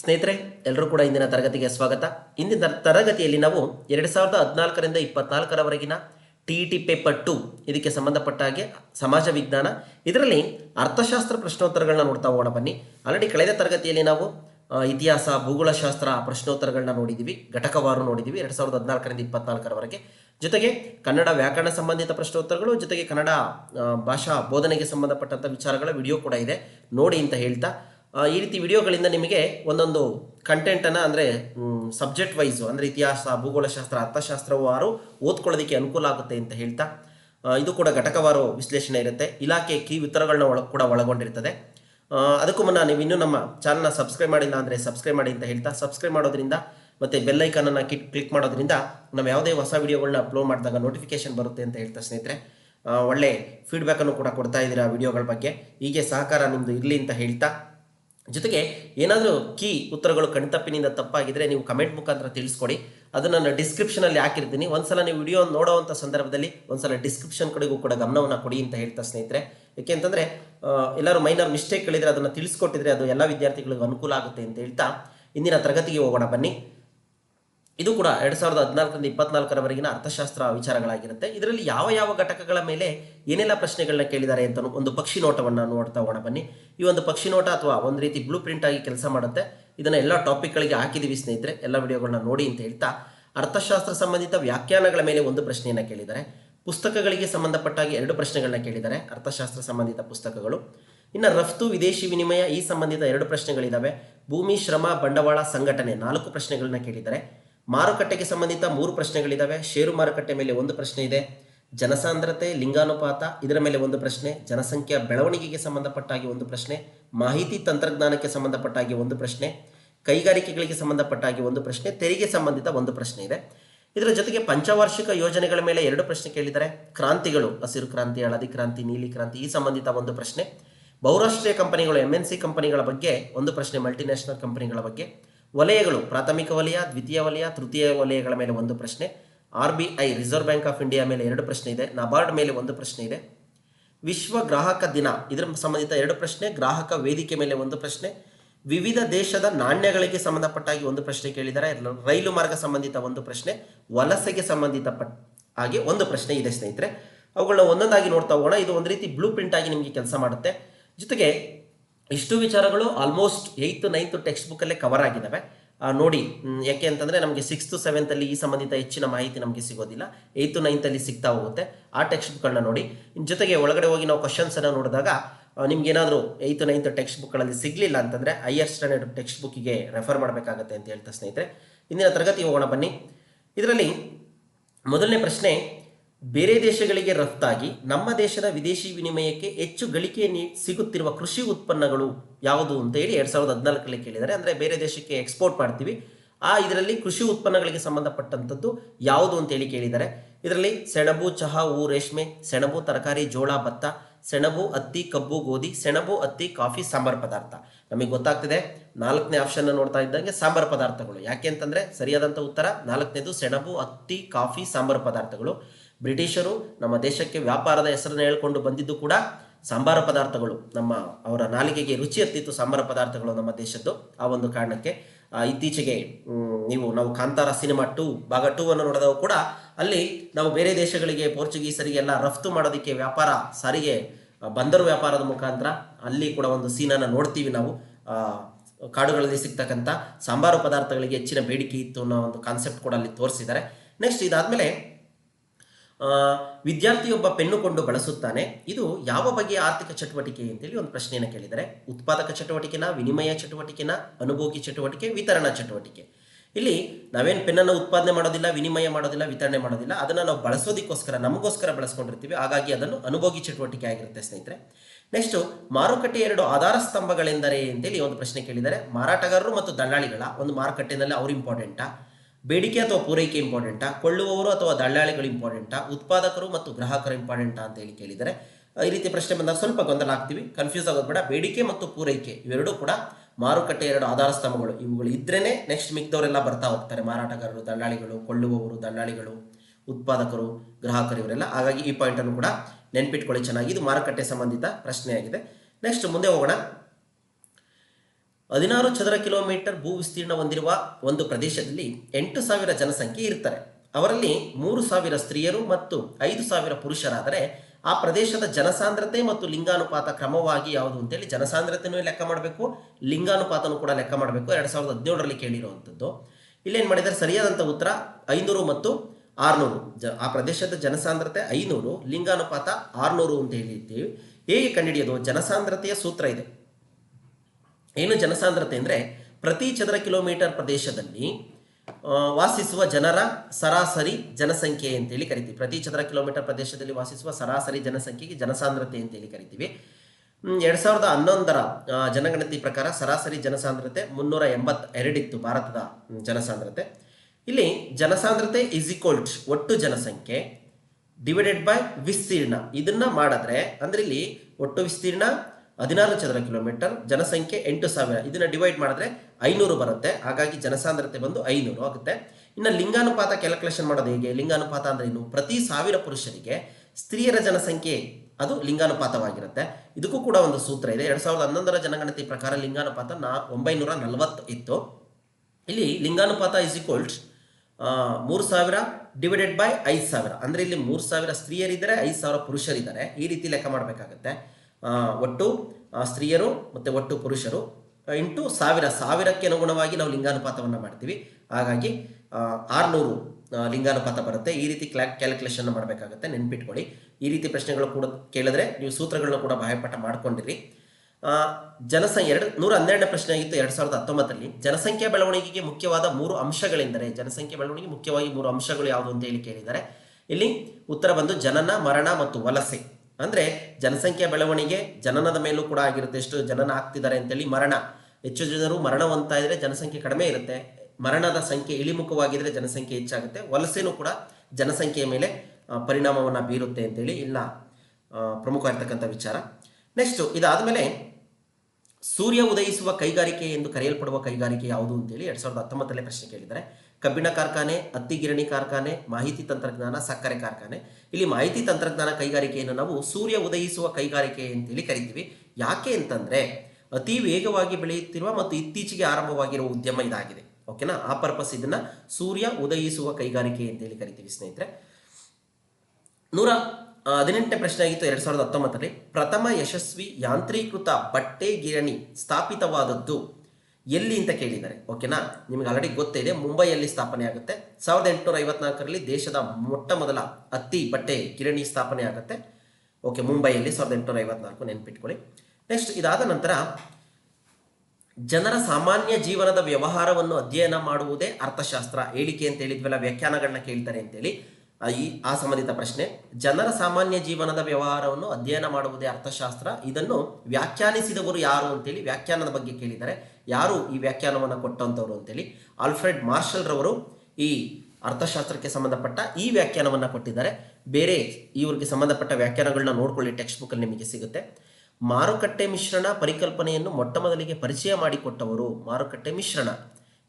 ಸ್ನೇಹಿತರೆ ಎಲ್ಲರೂ ಕೂಡ ಇಂದಿನ ತರಗತಿಗೆ ಸ್ವಾಗತ. ಇಂದಿನ ತರಗತಿಯಲ್ಲಿ ನಾವು ಎರಡು ಸಾವಿರದ ಹದಿನಾಲ್ಕರಿಂದ ಇಪ್ಪತ್ನಾಲ್ಕರವರೆಗಿನ ಟಿ ಟಿ ಪೇಪರ್ ಟು ಇದಕ್ಕೆ ಸಂಬಂಧಪಟ್ಟ ಹಾಗೆ ಸಮಾಜ ವಿಜ್ಞಾನ, ಇದರಲ್ಲಿ ಅರ್ಥಶಾಸ್ತ್ರ ಪ್ರಶ್ನೋತ್ತರಗಳನ್ನ ನೋಡ್ತಾ ಹೋಗೋಣ ಬನ್ನಿ. ಆಲ್ರೆಡಿ ಕಳೆದ ತರಗತಿಯಲ್ಲಿ ನಾವು ಇತಿಹಾಸ, ಭೂಗೋಳಶಾಸ್ತ್ರ ಪ್ರಶ್ನೋತ್ತರಗಳನ್ನ ನೋಡಿದ್ದೀವಿ ಘಟಕವಾರು ನೋಡಿದ್ದೀವಿ ಎರಡು ಸಾವಿರದ ಹದಿನಾಲ್ಕರಿಂದ ಇಪ್ಪತ್ನಾಲ್ಕರವರೆಗೆ. ಜೊತೆಗೆ ಕನ್ನಡ ವ್ಯಾಕರಣ ಸಂಬಂಧಿತ ಪ್ರಶ್ನೋತ್ತರಗಳು, ಜೊತೆಗೆ ಕನ್ನಡ ಭಾಷಾ ಬೋಧನೆಗೆ ಸಂಬಂಧಪಟ್ಟಂಥ ವಿಚಾರಗಳ ವಿಡಿಯೋ ಕೂಡ ಇದೆ. ನೋಡಿ ಅಂತ ಹೇಳ್ತಾ ಈ ರೀತಿ ವಿಡಿಯೋಗಳಿಂದ ನಿಮಗೆ ಒಂದೊಂದು ಕಂಟೆಂಟನ್ನು ಅಂದರೆ ಸಬ್ಜೆಕ್ಟ್ ವೈಸು ಅಂದರೆ ಇತಿಹಾಸ, ಭೂಗೋಳಶಾಸ್ತ್ರ ಅರ್ಥಶಾಸ್ತ್ರವಾರು ಓದ್ಕೊಳ್ಳೋದಕ್ಕೆ ಅನುಕೂಲ ಆಗುತ್ತೆ ಅಂತ ಹೇಳ್ತಾ ಇದು ಕೂಡ ಘಟಕವಾರು ವಿಶ್ಲೇಷಣೆ ಇರುತ್ತೆ. ಇಲಾಖೆ ಕೀ ಉತ್ತರಗಳನ್ನ ಒಳ ಕೂಡ ಒಳಗೊಂಡಿರ್ತದೆ. ಅದಕ್ಕೂ ಮುನ್ನ ನೀವು ಇನ್ನೂ ನಮ್ಮ ಚಾನಲ್ನ ಸಬ್ಸ್ಕ್ರೈಬ್ ಮಾಡಿಲ್ಲ ಅಂದರೆ ಸಬ್ಸ್ಕ್ರೈಬ್ ಮಾಡಿ ಅಂತ ಹೇಳ್ತಾ ಸಬ್ಸ್ಕ್ರೈಬ್ ಮಾಡೋದ್ರಿಂದ ಮತ್ತು ಬೆಲ್ಲೈಕನನ್ನು ಕಿಟ್ ಕ್ಲಿಕ್ ಮಾಡೋದ್ರಿಂದ ನಾವು ಯಾವುದೇ ಹೊಸ ವಿಡಿಯೋಗಳನ್ನ ಅಪ್ಲೋಡ್ ಮಾಡಿದಾಗ ನೋಟಿಫಿಕೇಶನ್ ಬರುತ್ತೆ ಅಂತ ಹೇಳ್ತಾ ಸ್ನೇಹಿತರೆ. ಒಳ್ಳೆ ಒಳ್ಳೆ ಫೀಡ್ಬ್ಯಾಕನ್ನು ಕೂಡ ಕೊಡ್ತಾ ಇದ್ದೀರಾ ವಿಡಿಯೋಗಳ ಬಗ್ಗೆ. ಹೀಗೆ ಸಹಕಾರ ನಿಮ್ಮದು ಇರಲಿ ಅಂತ ಹೇಳ್ತಾ ಜೊತೆಗೆ ಏನಾದರೂ ಕೀ ಉತ್ತರಗಳು ಕಣ್ತಪ್ಪಿನಿಂದ ತಪ್ಪಾಗಿದ್ರೆ ನೀವು ಕಮೆಂಟ್ ಮುಖಾಂತರ ತಿಳಿಸ್ಕೊಡಿ. ಅದನ್ನು ನಾನು ಡಿಸ್ಕ್ರಿಪ್ಷನಲ್ಲಿ ಹಾಕಿರ್ತೀನಿ. ಒಂದ್ಸಲ ನೀವು ವಿಡಿಯೋ ನೋಡೋವಂಥ ಸಂದರ್ಭದಲ್ಲಿ ಒಂದ್ಸಲ ಡಿಸ್ಕ್ರಿಪ್ಷನ್ ಕಡೆಗೂ ಕೂಡ ಗಮನವನ್ನು ಕೊಡಿ ಅಂತ ಹೇಳ್ತಾ ಸ್ನೇಹಿತರೆ. ಯಾಕೆ ಅಂತಂದರೆ ಎಲ್ಲರೂ ಮೈನರ್ ಮಿಸ್ಟೇಕ್ಗಳಿದ್ರೆ ಅದನ್ನು ತಿಳಿಸ್ಕೊಟ್ಟಿದ್ರೆ ಅದು ಎಲ್ಲ ವಿದ್ಯಾರ್ಥಿಗಳಿಗೂ ಅನುಕೂಲ ಆಗುತ್ತೆ ಅಂತ ಹೇಳ್ತಾ ಇಂದಿನ ತರಗತಿಗೆ ಹೋಗೋಣ ಬನ್ನಿ. ಇದು ಕೂಡ ಎರಡು ಸಾವಿರದ ಹದಿನಾಲ್ಕರಿಂದ ಇಪ್ಪತ್ನಾಲ್ಕರವರೆಗಿನ ಅರ್ಥಶಾಸ್ತ್ರ ವಿಚಾರಗಳಾಗಿರುತ್ತೆ. ಇದರಲ್ಲಿ ಯಾವ ಯಾವ ಘಟಕಗಳ ಮೇಲೆ ಏನೆಲ್ಲ ಪ್ರಶ್ನೆಗಳನ್ನ ಕೇಳಿದ್ದಾರೆ ಅಂತ ಒಂದು ಪಕ್ಷಿ ನೋಟವನ್ನು ನೋಡ್ತಾ ಹೋಗೋಣ ಬನ್ನಿ. ಈ ಒಂದು ಪಕ್ಷಿ ನೋಟ ಅಥವಾ ಒಂದು ರೀತಿ ಬ್ಲೂ ಪ್ರಿಂಟ್ ಆಗಿ ಕೆಲಸ ಮಾಡುತ್ತೆ. ಇದನ್ನ ಎಲ್ಲ ಟಾಪಿಕ್ಗಳಿಗೆ ಹಾಕಿದೀವಿ ಸ್ನೇಹಿತರೆ. ಎಲ್ಲ ವಿಡಿಯೋಗಳನ್ನ ನೋಡಿ ಅಂತ ಹೇಳ್ತಾ ಅರ್ಥಶಾಸ್ತ್ರ ಸಂಬಂಧಿತ ವ್ಯಾಖ್ಯಾನಗಳ ಮೇಲೆ ಒಂದು ಪ್ರಶ್ನೆಯನ್ನು ಕೇಳಿದ್ದಾರೆ. ಪುಸ್ತಕಗಳಿಗೆ ಸಂಬಂಧಪಟ್ಟಾಗಿ ಎರಡು ಪ್ರಶ್ನೆಗಳನ್ನ ಕೇಳಿದ್ದಾರೆ. ಅರ್ಥಶಾಸ್ತ್ರ ಸಂಬಂಧಿತ ಪುಸ್ತಕಗಳು. ಇನ್ನು ರಫ್ತು, ವಿದೇಶಿ ವಿನಿಮಯ ಈ ಸಂಬಂಧಿತ ಎರಡು ಪ್ರಶ್ನೆಗಳಿದ್ದಾವೆ ಭೂಮಿ, ಶ್ರಮ, ಬಂಡವಾಳ, ಸಂಘಟನೆ ನಾಲ್ಕು ಪ್ರಶ್ನೆಗಳನ್ನ ಕೇಳಿದ್ದಾರೆ. ಮಾರುಕಟ್ಟೆಗೆ ಸಂಬಂಧಿತ ಮೂರು ಪ್ರಶ್ನೆಗಳಿದ್ದಾವೆ ಷೇರು ಮಾರುಕಟ್ಟೆ ಮೇಲೆ ಒಂದು ಪ್ರಶ್ನೆ ಇದೆ. ಜನಸಾಂದ್ರತೆ, ಲಿಂಗಾನುಪಾತ, ಇದರ ಮೇಲೆ ಒಂದು ಪ್ರಶ್ನೆ. ಜನಸಂಖ್ಯಾ ಬೆಳವಣಿಗೆಗೆ ಸಂಬಂಧಪಟ್ಟಾಗಿ ಒಂದು ಪ್ರಶ್ನೆ. ಮಾಹಿತಿ ತಂತ್ರಜ್ಞಾನಕ್ಕೆ ಸಂಬಂಧಪಟ್ಟಾಗಿ ಒಂದು ಪ್ರಶ್ನೆ. ಕೈಗಾರಿಕೆಗಳಿಗೆ ಸಂಬಂಧಪಟ್ಟಾಗಿ ಒಂದು ಪ್ರಶ್ನೆ. ತೆರಿಗೆ ಸಂಬಂಧಿತ ಒಂದು ಪ್ರಶ್ನೆ ಇದೆ. ಇದರ ಜೊತೆಗೆ ಪಂಚವಾರ್ಷಿಕ ಯೋಜನೆಗಳ ಮೇಲೆ ಎರಡು ಪ್ರಶ್ನೆ ಕೇಳಿದರೆ, ಕ್ರಾಂತಿಗಳು, ಹಸಿರು ಕ್ರಾಂತಿ, ಹಳದಿ ಕ್ರಾಂತಿ, ನೀಲಿ ಕ್ರಾಂತಿ, ಈ ಸಂಬಂಧಿತ ಒಂದು ಪ್ರಶ್ನೆ. ಬಹುರಾಷ್ಟ್ರೀಯ ಕಂಪನಿಗಳು ಎಂ ಎನ್ ಸಿ ಕಂಪನಿಗಳ ಬಗ್ಗೆ ಒಂದು ಪ್ರಶ್ನೆ ಮಲ್ಟಿನ್ಯಾಷನಲ್ ಕಂಪನಿಗಳ ಬಗ್ಗೆ. ವಲಯಗಳು, ಪ್ರಾಥಮಿಕ ವಲಯ, ದ್ವಿತೀಯ ವಲಯ, ತೃತೀಯ ವಲಯಗಳ ಮೇಲೆ ಒಂದು ಪ್ರಶ್ನೆ. R B I Reserve Bank of India ಮೇಲೆ ಎರಡು ಪ್ರಶ್ನೆ ಇದೆ. ನಬಾರ್ಡ್ ಮೇಲೆ ಒಂದು ಪ್ರಶ್ನೆ ಇದೆ. ವಿಶ್ವ ಗ್ರಾಹಕ ದಿನ, ಇದರ ಸಂಬಂಧಿತ ಎರಡು ಪ್ರಶ್ನೆ. ಗ್ರಾಹಕ ವೇದಿಕೆ ಮೇಲೆ ಒಂದು ಪ್ರಶ್ನೆ. ವಿವಿಧ ದೇಶದ ನಾಣ್ಯಗಳಿಗೆ ಸಂಬಂಧಪಟ್ಟಾಗಿ ಒಂದು ಪ್ರಶ್ನೆ ಕೇಳಿದ್ದಾರೆ. ರೈಲು ಮಾರ್ಗ ಸಂಬಂಧಿತ ಒಂದು ಪ್ರಶ್ನೆ. ವಲಸೆಗೆ ಸಂಬಂಧಿತ ಹಾಗೆ ಒಂದು ಪ್ರಶ್ನೆ ಇದೆ ಸ್ನೇಹಿತರೆ. ಅವುಗಳನ್ನ ಒಂದೊಂದಾಗಿ ನೋಡ್ತಾ ಹೋಗೋಣ. ಇದು ಒಂದು ರೀತಿ ಬ್ಲೂ ಪ್ರಿಂಟ್ ಆಗಿ ನಿಮಗೆ ಕೆಲಸ ಮಾಡುತ್ತೆ. ಜೊತೆಗೆ ಇಷ್ಟು ವಿಚಾರಗಳು ಆಲ್ಮೋಸ್ಟ್ ಏಯ್ತ್ ನೈನ್ತ್ ಟೆಕ್ಸ್ಟ್ ಬುಕ್ಕಲ್ಲೇ ಕವರ್ ಆಗಿದ್ದಾವೆ ನೋಡಿ ಯಾಕೆ ಅಂತಂದರೆ ನಮಗೆ ಸಿಕ್ಸ್ತ್ ಸೆವೆಂತಲ್ಲಿ ಈ ಸಂಬಂಧಿತ ಹೆಚ್ಚಿನ ಮಾಹಿತಿ ನಮಗೆ ಸಿಗೋದಿಲ್ಲ. ಏಯ್ತು ನೈನ್ತಲ್ಲಿ ಸಿಗ್ತಾ ಹೋಗುತ್ತೆ. ಆ ಟೆಕ್ಸ್ಟ್ ಬುಕ್ಗಳನ್ನ ನೋಡಿ. ಜೊತೆಗೆ ಒಳಗಡೆ ಹೋಗಿ ನಾವು ಕ್ವಶನ್ಸನ್ನು ನೋಡಿದಾಗ ನಿಮ್ಗೇನಾದರೂ ಏಯ್ತು ನೈನ್ತ್ ಟೆಕ್ಸ್ಟ್ ಬುಕ್ಗಳಲ್ಲಿ ಸಿಗಲಿಲ್ಲ ಅಂತಂದರೆ ಹೈಯರ್ ಸ್ಟ್ಯಾಂಡರ್ಡ್ ಟೆಕ್ಸ್ಟ್ ಬುಕ್ಕಿಗೆ ರೆಫರ್ ಮಾಡಬೇಕಾಗತ್ತೆ ಅಂತ ಹೇಳ್ತಾ ಸ್ನೇಹಿತರೆ. ಇಂದಿನ ತರಗತಿ ಹೋಗೋಣ ಬನ್ನಿ. ಇದರಲ್ಲಿ ಮೊದಲನೇ ಪ್ರಶ್ನೆ ಬೇರೆ ದೇಶಗಳಿಗೆ ರಫ್ತಾಗಿ ನಮ್ಮ ದೇಶದ ವಿದೇಶಿ ವಿನಿಮಯಕ್ಕೆ ಹೆಚ್ಚು ಗಳಿಕೆ ಸಿಗುತ್ತಿರುವ ಕೃಷಿ ಉತ್ಪನ್ನಗಳು ಯಾವುದು ಅಂತ ಹೇಳಿ ಎರಡ್ ಸಾವಿರದ ಹದಿನಾಲ್ಕರಲ್ಲಿ ಕೇಳಿದರೆ ಅಂದರೆ ಬೇರೆ ದೇಶಕ್ಕೆ ಎಕ್ಸ್ಪೋರ್ಟ್ ಮಾಡ್ತೀವಿ. ಆ ಇದರಲ್ಲಿ ಕೃಷಿ ಉತ್ಪನ್ನಗಳಿಗೆ ಸಂಬಂಧಪಟ್ಟಂಥದ್ದು ಯಾವುದು ಅಂತ ಹೇಳಿ ಕೇಳಿದ್ದಾರೆ. ಇದರಲ್ಲಿ ಸೆಣಬು, ಚಹಾ, ಹೂ, ರೇಷ್ಮೆ, ಸೆಣಬು, ತರಕಾರಿ, ಜೋಳ, ಭತ್ತ, ಸೆಣಬು, ಹತ್ತಿ, ಕಬ್ಬು, ಗೋಧಿ, ಸೆಣಬು, ಹತ್ತಿ, ಕಾಫಿ, ಸಾಂಬಾರ್ ಪದಾರ್ಥ. ನಮಗೆ ಗೊತ್ತಾಗ್ತಿದೆ, ನಾಲ್ಕನೇ ಆಪ್ಷನ್ ನೋಡ್ತಾ ಇದ್ದಂಗೆ ಸಾಂಬಾರ್ ಪದಾರ್ಥಗಳು. ಯಾಕೆ ಅಂತಂದ್ರೆ ಸರಿಯಾದಂಥ ಉತ್ತರ, ನಾಲ್ಕನೇದು ಸೆಣಬು, ಹತ್ತಿ, ಕಾಫಿ, ಸಾಂಬಾರ್ ಪದಾರ್ಥಗಳು. ಬ್ರಿಟಿಷರು ನಮ್ಮ ದೇಶಕ್ಕೆ ವ್ಯಾಪಾರದ ಹೆಸರನ್ನು ಹೇಳ್ಕೊಂಡು ಬಂದಿದ್ದು ಕೂಡ ಸಾಂಬಾರ ಪದಾರ್ಥಗಳು. ನಮ್ಮ ಅವರ ನಾಲಿಗೆಗೆ ರುಚಿ ಹತ್ತಿತ್ತು ಸಾಂಬಾರ ಪದಾರ್ಥಗಳು ನಮ್ಮ ದೇಶದ್ದು. ಆ ಒಂದು ಕಾರಣಕ್ಕೆ ಇತ್ತೀಚೆಗೆ ನೀವು, ನಾವು ಕಾಂತಾರ ಸಿನಿಮಾ ಟೂ, ಭಾಗ ಟೂ ಅನ್ನು ನೋಡಿದಾಗ ಕೂಡ. ಅಲ್ಲಿ ನಾವು ಬೇರೆ ದೇಶಗಳಿಗೆ ಪೋರ್ಚುಗೀಸರಿಗೆಲ್ಲ ರಫ್ತು ಮಾಡೋದಕ್ಕೆ ವ್ಯಾಪಾರ ಸಾರಿಗೆ ಬಂದರು ವ್ಯಾಪಾರದ ಮುಖಾಂತರ ಅಲ್ಲಿ ಕೂಡ ಒಂದು ಸೀನನ್ನು ನೋಡ್ತೀವಿ ನಾವು. ಕಾಡುಗಳಲ್ಲಿ ಸಿಗ್ತಕ್ಕಂಥ ಸಾಂಬಾರು ಪದಾರ್ಥಗಳಿಗೆ ಹೆಚ್ಚಿನ ಬೇಡಿಕೆ ಇತ್ತು ಅನ್ನೋ ಒಂದು ಕಾನ್ಸೆಪ್ಟ್ ಕೂಡ ಅಲ್ಲಿ ತೋರಿಸಿದ್ದಾರೆ. ನೆಕ್ಸ್ಟ್ ಇದಾದ್ಮೇಲೆ ವಿದ್ಯಾರ್ಥಿಯೊಬ್ಬ ಪೆನ್ನು ಕೊಂಡು ಬಳಸುತ್ತಾನೆ. ಇದು ಯಾವ ಬಗೆಯ ಆರ್ಥಿಕ ಚಟುವಟಿಕೆ ಅಂತೇಳಿ ಒಂದು ಪ್ರಶ್ನೆಯನ್ನು ಕೇಳಿದರೆ. ಉತ್ಪಾದಕ ಚಟುವಟಿಕೆನ, ವಿನಿಮಯ ಚಟುವಟಿಕೆನ, ಅನುಭೋಗಿ ಚಟುವಟಿಕೆ, ವಿತರಣಾ ಚಟುವಟಿಕೆ. ಇಲ್ಲಿ ನಾವೇನು ಪೆನ್ನನ್ನು ಉತ್ಪಾದನೆ ಮಾಡೋದಿಲ್ಲ, ವಿನಿಮಯ ಮಾಡೋದಿಲ್ಲ, ವಿತರಣೆ ಮಾಡೋದಿಲ್ಲ, ಅದನ್ನು ನಾವು ಬಳಸೋದಕ್ಕೋಸ್ಕರ, ನಮಗೋಸ್ಕರ ಬಳಸ್ಕೊಂಡಿರ್ತೀವಿ. ಹಾಗಾಗಿ ಅದನ್ನು ಅನುಭೋಗಿ ಚಟುವಟಿಕೆ ಆಗಿರುತ್ತೆ ಸ್ನೇಹಿತರೆ. ನೆಕ್ಸ್ಟು ಮಾರುಕಟ್ಟೆ ಎರಡು ಆಧಾರ ಸ್ತಂಭಗಳೆಂದರೆ ಅಂತೇಳಿ ಒಂದು ಪ್ರಶ್ನೆ ಕೇಳಿದರೆ. ಮಾರಾಟಗಾರರು ಮತ್ತು ದಳ್ಳಾಳಿಗಳ ಒಂದು ಮಾರುಕಟ್ಟೆಯಲ್ಲಿ ಅವ್ರು ಇಂಪಾರ್ಟೆಂಟಾ ಬೇಡಿಕೆ ಅಥವಾ ಪೂರೈಕೆ ಇಂಪಾರ್ಟೆಂಟಾ ಕೊಳ್ಳುವವರು ಅಥವಾ ದಳ್ಳಾಳಿಗಳು ಇಂಪಾರ್ಟೆಂಟಾ ಉತ್ಪಾದಕರು ಮತ್ತು ಗ್ರಾಹಕರು ಇಂಪಾರ್ಟೆಂಟಾ ಅಂತ ಹೇಳಿ ಕೇಳಿದರೆ ಈ ರೀತಿ ಪ್ರಶ್ನೆ ಬಂದಾಗ ಸ್ವಲ್ಪ ಗೊಂದಲ ಆಗ್ತೀವಿ. ಕನ್ಫ್ಯೂಸ್ ಆಗೋದು ಬೇಡ. ಬೇಡಿಕೆ ಮತ್ತು ಪೂರೈಕೆ ಇವೆರಡೂ ಕೂಡ ಮಾರುಕಟ್ಟೆ ಎರಡು ಆಧಾರ ಸ್ತಂಭಗಳು. ಇವುಗಳು ಇದ್ರೇನೆ ನೆಕ್ಸ್ಟ್ ಮಿಕ್ದವರೆಲ್ಲ ಬರ್ತಾ ಹೋಗ್ತಾರೆ. ಮಾರಾಟಗಾರರು ದಳ್ಳಾಳಿಗಳು ಕೊಳ್ಳುವವರು ದಳ್ಳಾಳಿಗಳು ಉತ್ಪಾದಕರು, ಗ್ರಾಹಕರು ಇವರೆಲ್ಲ. ಹಾಗಾಗಿ ಈ ಪಾಯಿಂಟ್ ಅನ್ನು ಕೂಡ ನೆನ್ಪಿಟ್ಕೊಳ್ಳಿ. ಚೆನ್ನಾಗಿ. ಇದು ಮಾರುಕಟ್ಟೆ ಸಂಬಂಧಿತ ಪ್ರಶ್ನೆಯಾಗಿದೆ. ನೆಕ್ಸ್ಟ್ ಮುಂದೆ ಹೋಗೋಣ. ಹದಿನಾರು ಚದರ ಕಿಲೋಮೀಟರ್ ಭೂ ವಿಸ್ತೀರ್ಣ ಹೊಂದಿರುವ ಒಂದು ಪ್ರದೇಶದಲ್ಲಿ ಎಂಟು ಸಾವಿರ ಜನಸಂಖ್ಯೆ ಇರ್ತಾರೆ ಅವರಲ್ಲಿ ಮೂರು ಸಾವಿರ ಸ್ತ್ರೀಯರು ಮತ್ತು ಐದು ಸಾವಿರ ಪುರುಷರಾದರೆ ಆ ಪ್ರದೇಶದ ಜನಸಾಂದ್ರತೆ ಮತ್ತು ಲಿಂಗಾನುಪಾತ ಕ್ರಮವಾಗಿ ಯಾವುದು ಅಂತೇಳಿ ಜನಸಾಂದ್ರತೆನೂ ಲೆಕ್ಕ ಮಾಡಬೇಕು, ಲಿಂಗಾನುಪಾತನು ಕೂಡ ಲೆಕ್ಕ ಮಾಡಬೇಕು. ಎರಡು ಸಾವಿರದ ಹದಿನೇಳರಲ್ಲಿ ಕೇಳಿರುವಂಥದ್ದು. ಇಲ್ಲೇನು ಮಾಡಿದರೆ ಸರಿಯಾದಂಥ ಉತ್ತರ, ಐನೂರು ಮತ್ತು ಆರುನೂರು. ಜ, ಆ ಪ್ರದೇಶದ ಜನಸಾಂದ್ರತೆ ಐನೂರು, ಲಿಂಗಾನುಪಾತ ಆರುನೂರು ಅಂತ ಹೇಳಿದ್ದೀವಿ. ಹೇಗೆ ಕಂಡುಹಿಡಿಯೋದು? ಜನಸಾಂದ್ರತೆಯ ಸೂತ್ರ ಇದೆ. ಏನು ಜನಸಾಂದ್ರತೆ ಅಂದರೆ ಪ್ರತಿ ಚದರ ಕಿಲೋಮೀಟರ್ ಪ್ರದೇಶದಲ್ಲಿ ವಾಸಿಸುವ ಜನರ ಸರಾಸರಿ ಜನಸಂಖ್ಯೆ ಅಂತೇಳಿ ಕರಿತೀವಿ. ಪ್ರತಿ ಚದರ ಕಿಲೋಮೀಟರ್ ಪ್ರದೇಶದಲ್ಲಿ ವಾಸಿಸುವ ಸರಾಸರಿ ಜನಸಂಖ್ಯೆಗೆ ಜನಸಾಂದ್ರತೆ ಅಂತೇಳಿ ಕರಿತೀವಿ. ಎರಡು ಸಾವಿರದ ಹನ್ನೊಂದರ ಜನಗಣತಿ ಪ್ರಕಾರ ಸರಾಸರಿ ಜನಸಾಂದ್ರತೆ ಮುನ್ನೂರ ಎಂಬತ್ತೆರಡಿತ್ತು ಭಾರತದ ಜನಸಾಂದ್ರತೆ. ಇಲ್ಲಿ ಜನಸಾಂದ್ರತೆ ಇಸ್ ಈಕ್ವಲ್ ಒಟ್ಟು ಜನಸಂಖ್ಯೆ ಡಿವೈಡೆಡ್ ಬೈ ವಿಸ್ತೀರ್ಣ. ಇದನ್ನ ಮಾಡಿದ್ರೆ ಅಂದ್ರೆ ಇಲ್ಲಿ ಒಟ್ಟು ವಿಸ್ತೀರ್ಣ ಹದಿನಾರು ಚದರ ಕಿಲೋಮೀಟರ್ ಜನಸಂಖ್ಯೆ ಎಂಟು ಸಾವಿರ. ಇದನ್ನ ಡಿವೈಡ್ ಮಾಡಿದ್ರೆ ಐನೂರು ಬರುತ್ತೆ. ಹಾಗಾಗಿ ಜನಸಾಂದ್ರತೆ ಬಂದು ಐನೂರು ಆಗುತ್ತೆ. ಇನ್ನು ಲಿಂಗಾನುಪಾತ ಕ್ಯಾಲ್ಕುಲೇಷನ್ ಮಾಡೋದು ಹೇಗೆ? ಲಿಂಗಾನುಪಾತ ಅಂದ್ರೆ ಏನು ಪ್ರತಿ ಸಾವಿರ ಪುರುಷರಿಗೆ ಸ್ತ್ರೀಯರ ಜನಸಂಖ್ಯೆ ಅದು ಲಿಂಗಾನುಪಾತವಾಗಿರುತ್ತೆ. ಇದಕ್ಕೂ ಕೂಡ ಒಂದು ಸೂತ್ರ ಇದೆ. ಎರಡ್ ಸಾವಿರದ ಹನ್ನೊಂದರ ಜನಗಣತಿ ಪ್ರಕಾರ ಲಿಂಗಾನುಪಾತ ನಾ ಒಂಬೈನೂರ ನಲವತ್ತು ಇತ್ತು. ಇಲ್ಲಿ ಲಿಂಗಾನುಪಾತ ಇಸ್ ಈಕ್ವಲ್ಸ್ ಮೂರು ಸಾವಿರ ಡಿವೈಡೆಡ್ ಬೈ ಐದು ಸಾವಿರ. ಅಂದರೆ ಇಲ್ಲಿ ಮೂರು ಸಾವಿರ ಸ್ತ್ರೀಯರಿದ್ದಾರೆ, ಐದು ಸಾವಿರ ಪುರುಷರಿದ್ದಾರೆ. ಈ ರೀತಿ ಲೆಕ್ಕ ಮಾಡಬೇಕಾಗತ್ತೆ. ಒಟ್ಟು ಸ್ತ್ರೀಯರು ಮತ್ತು ಒಟ್ಟು ಪುರುಷರು ಇಂಟು ಸಾವಿರ, ಸಾವಿರಕ್ಕೆ ಅನುಗುಣವಾಗಿ ನಾವು ಲಿಂಗಾನುಪಾತವನ್ನು ಮಾಡ್ತೀವಿ. ಹಾಗಾಗಿ ಆರುನೂರು ಲಿಂಗಾನುಪಾತ ಬರುತ್ತೆ. ಈ ರೀತಿ ಕ್ಲಾ ಕ್ಯಾಲ್ಕುಲೇಷನ್ ಮಾಡಬೇಕಾಗುತ್ತೆ. ನೆನ್ಪಿಟ್ಕೊಳ್ಳಿ. ಈ ರೀತಿ ಪ್ರಶ್ನೆಗಳು ಕೂಡ ಕೇಳಿದ್ರೆ ನೀವು ಸೂತ್ರಗಳನ್ನು ಕೂಡ ಬಾಯಪಾಠ ಮಾಡ್ಕೊಂಡಿರಿ. ಜನಸಂಖ್ಯೆ ಎರಡು, ನೂರ ಹನ್ನೆರಡನೇ ಪ್ರಶ್ನೆ ಆಗಿತ್ತು ಎರಡ್ ಸಾವಿರದ ಹತ್ತೊಂಬತ್ತರಲ್ಲಿ. ಜನಸಂಖ್ಯಾ ಬೆಳವಣಿಗೆಗೆ ಮುಖ್ಯವಾದ ಮೂರು ಅಂಶಗಳೆಂದರೆ, ಜನಸಂಖ್ಯೆ ಬೆಳವಣಿಗೆ ಮುಖ್ಯವಾಗಿ ಮೂರು ಅಂಶಗಳು ಯಾವುದು ಅಂತ ಹೇಳಿ ಕೇಳಿದ್ದಾರೆ. ಇಲ್ಲಿ ಉತ್ತರ ಬಂದು ಜನನ, ಮರಣ ಮತ್ತು ವಲಸೆ. ಅಂದ್ರೆ ಜನಸಂಖ್ಯೆ ಬೆಳವಣಿಗೆ ಜನನದ ಮೇಲೂ ಕೂಡ ಆಗಿರುತ್ತೆ. ಎಷ್ಟು ಜನನ ಆಗ್ತಿದ್ದಾರೆ ಅಂತೇಳಿ ಮರಣ. ಹೆಚ್ಚು ಜನರು ಮರಣ ಹೊಂದ್ತಾ ಇದ್ರೆ ಜನಸಂಖ್ಯೆ ಕಡಿಮೆ ಇರುತ್ತೆ. ಮರಣದ ಸಂಖ್ಯೆ ಇಳಿಮುಖವಾಗಿದ್ರೆ ಜನಸಂಖ್ಯೆ ಹೆಚ್ಚಾಗುತ್ತೆ. ವಲಸೆನೂ ಕೂಡ ಜನಸಂಖ್ಯೆಯ ಮೇಲೆ ಪರಿಣಾಮವನ್ನ ಬೀರುತ್ತೆ ಅಂತೇಳಿ ಇಲ್ಲ ಪ್ರಮುಖವಾಗಿರ್ತಕ್ಕಂಥ ವಿಚಾರ. ನೆಕ್ಸ್ಟ್ ಇದಾದ್ಮೇಲೆ ಸೂರ್ಯ ಉದಯಿಸುವ ಕೈಗಾರಿಕೆ ಎಂದು ಕರೆಯಲ್ಪಡುವ ಕೈಗಾರಿಕೆ ಯಾವುದು ಅಂತೇಳಿ ಎರಡ್ ಸಾವಿರದ ಹತ್ತೊಂಬತ್ತನೇ ಪ್ರಶ್ನೆ ಕೇಳಿದ್ದಾರೆ. ಕಬ್ಬಿಣ ಕಾರ್ಖಾನೆ, ಹತ್ತಿ ಗಿರಣಿ ಕಾರ್ಖಾನೆ, ಮಾಹಿತಿ ತಂತ್ರಜ್ಞಾನ, ಸಕ್ಕರೆ ಕಾರ್ಖಾನೆ. ಇಲ್ಲಿ ಮಾಹಿತಿ ತಂತ್ರಜ್ಞಾನ ಕೈಗಾರಿಕೆಯನ್ನು ನಾವು ಸೂರ್ಯ ಉದಯಿಸುವ ಕೈಗಾರಿಕೆ ಅಂತೇಳಿ ಕರಿತೀವಿ. ಯಾಕೆ ಅಂತಂದ್ರೆ ಅತಿ ವೇಗವಾಗಿ ಬೆಳೆಯುತ್ತಿರುವ ಮತ್ತು ಇತ್ತೀಚೆಗೆ ಆರಂಭವಾಗಿರುವ ಉದ್ಯಮ ಇದಾಗಿದೆ. ಓಕೆನಾ? ಆ ಪರ್ಪಸ್ ಇದನ್ನ ಸೂರ್ಯ ಉದಯಿಸುವ ಕೈಗಾರಿಕೆ ಅಂತೇಳಿ ಕರಿತೀವಿ ಸ್ನೇಹಿತರೆ. ನೂರ ಹದಿನೆಂಟನೇ ಪ್ರಶ್ನೆ ಆಗಿತ್ತು ಎರಡ್ ಸಾವಿರದ ಹತ್ತೊಂಬತ್ತರಲ್ಲಿ. ಪ್ರಥಮ ಯಶಸ್ವಿ ಯಾಂತ್ರೀಕೃತ ಬಟ್ಟೆ ಗಿರಣಿ ಸ್ಥಾಪಿತವಾದದ್ದು ಎಲ್ಲಿ ಅಂತ ಕೇಳಿದ್ದಾರೆ ಓಕೆನಾ ನಿಮಗೆ ಆಲ್ರೆಡಿ ಗೊತ್ತಿದೆ, ಮುಂಬೈಯಲ್ಲಿ ಸ್ಥಾಪನೆ ಆಗುತ್ತೆ. ಸಾವಿರದ ಎಂಟುನೂರ ಐವತ್ನಾಲ್ಕರಲ್ಲಿ ದೇಶದ ಮೊಟ್ಟ ಮೊದಲ ಹತ್ತಿ ಬಟ್ಟೆ ಕಿರಣಿ ಸ್ಥಾಪನೆ ಆಗುತ್ತೆ. ಓಕೆ ಮುಂಬೈಯಲ್ಲಿ ಸಾವಿರದ ಎಂಟುನೂರ ಐವತ್ನಾಲ್ಕು ನೆನ್ಪಿಟ್ಕೊಳ್ಳಿ. ನೆಕ್ಸ್ಟ್ ಇದಾದ ನಂತರ ಜನರ ಸಾಮಾನ್ಯ ಜೀವನದ ವ್ಯವಹಾರವನ್ನು ಅಧ್ಯಯನ ಮಾಡುವುದೇ ಅರ್ಥಶಾಸ್ತ್ರ. ಹೇಳಿಕೆ ಅಂತ ಹೇಳಿದ್ವಲ್ಲ ವ್ಯಾಖ್ಯಾನಗಳನ್ನ ಕೇಳ್ತಾರೆ ಅಂತೇಳಿ. ಈ, ಆ ಸಂಬಂಧಿತ ಪ್ರಶ್ನೆ. ಜನರ ಸಾಮಾನ್ಯ ಜೀವನದ ವ್ಯವಹಾರವನ್ನು ಅಧ್ಯಯನ ಮಾಡುವುದೇ ಅರ್ಥಶಾಸ್ತ್ರ. ಇದನ್ನು ವ್ಯಾಖ್ಯಾನಿಸಿದವರು ಯಾರು ಅಂತೇಳಿ ವ್ಯಾಖ್ಯಾನದ ಬಗ್ಗೆ ಕೇಳಿದ್ದಾರೆ. ಯಾರು ಈ ವ್ಯಾಖ್ಯಾನವನ್ನು ಕೊಟ್ಟಂಥವ್ರು ಅಂತೇಳಿ ಆಲ್ಫ್ರೆಡ್ ಮಾರ್ಷಲ್ ರವರು ಈ ಅರ್ಥಶಾಸ್ತ್ರಕ್ಕೆ ಸಂಬಂಧಪಟ್ಟ ಈ ವ್ಯಾಖ್ಯಾನವನ್ನು ಕೊಟ್ಟಿದ್ದಾರೆ. ಬೇರೆ ಇವರಿಗೆ ಸಂಬಂಧಪಟ್ಟ ವ್ಯಾಖ್ಯಾನಗಳನ್ನ ನೋಡ್ಕೊಳ್ಳಿ ಟೆಕ್ಸ್ಟ್ ಬುಕ್ಕಲ್ಲಿ ನಿಮಗೆ ಸಿಗುತ್ತೆ. ಮಾರುಕಟ್ಟೆ ಮಿಶ್ರಣ ಪರಿಕಲ್ಪನೆಯನ್ನು ಮೊಟ್ಟ ಮೊದಲಿಗೆ ಪರಿಚಯ ಮಾಡಿಕೊಟ್ಟವರು ಮಾರುಕಟ್ಟೆ ಮಿಶ್ರಣ.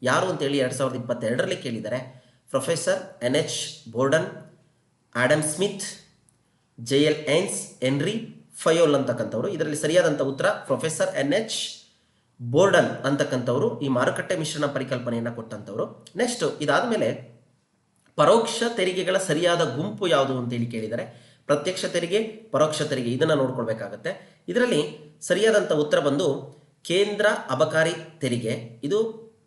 ಯಾರು ಅಂತೇಳಿ ಎರಡು ಸಾವಿರದ ಇಪ್ಪತ್ತೆರಡರಲ್ಲಿ ಕೇಳಿದ್ದಾರೆ. Professor N H Borden Adam Smith J L ಎನ್ಸ್ Henri Fayol ಅಂತಕ್ಕಂಥವ್ರು. ಇದರಲ್ಲಿ ಸರಿಯಾದಂಥ ಉತ್ತರ ಪ್ರೊಫೆಸರ್ ಎನ್ ಎಚ್ ಬೋರ್ಡನ್ ಅಂತಕ್ಕಂಥವ್ರು ಈ ಮಾರುಕಟ್ಟೆ ಮಿಶ್ರಣ ಪರಿಕಲ್ಪನೆಯನ್ನು ಕೊಟ್ಟಂಥವ್ರು. ನೆಕ್ಸ್ಟ್ ಇದಾದ ಮೇಲೆ ಪರೋಕ್ಷ ತೆರಿಗೆಗಳ ಸರಿಯಾದ ಗುಂಪು ಯಾವುದು ಅಂತ ಹೇಳಿ ಕೇಳಿದರೆ, ಪ್ರತ್ಯಕ್ಷ ತೆರಿಗೆ, ಪರೋಕ್ಷ ತೆರಿಗೆ, ಇದನ್ನು ನೋಡ್ಕೊಳ್ಬೇಕಾಗತ್ತೆ. ಇದರಲ್ಲಿ ಸರಿಯಾದಂಥ ಉತ್ತರ ಬಂದು ಕೇಂದ್ರ ಅಬಕಾರಿ ತೆರಿಗೆ, ಇದು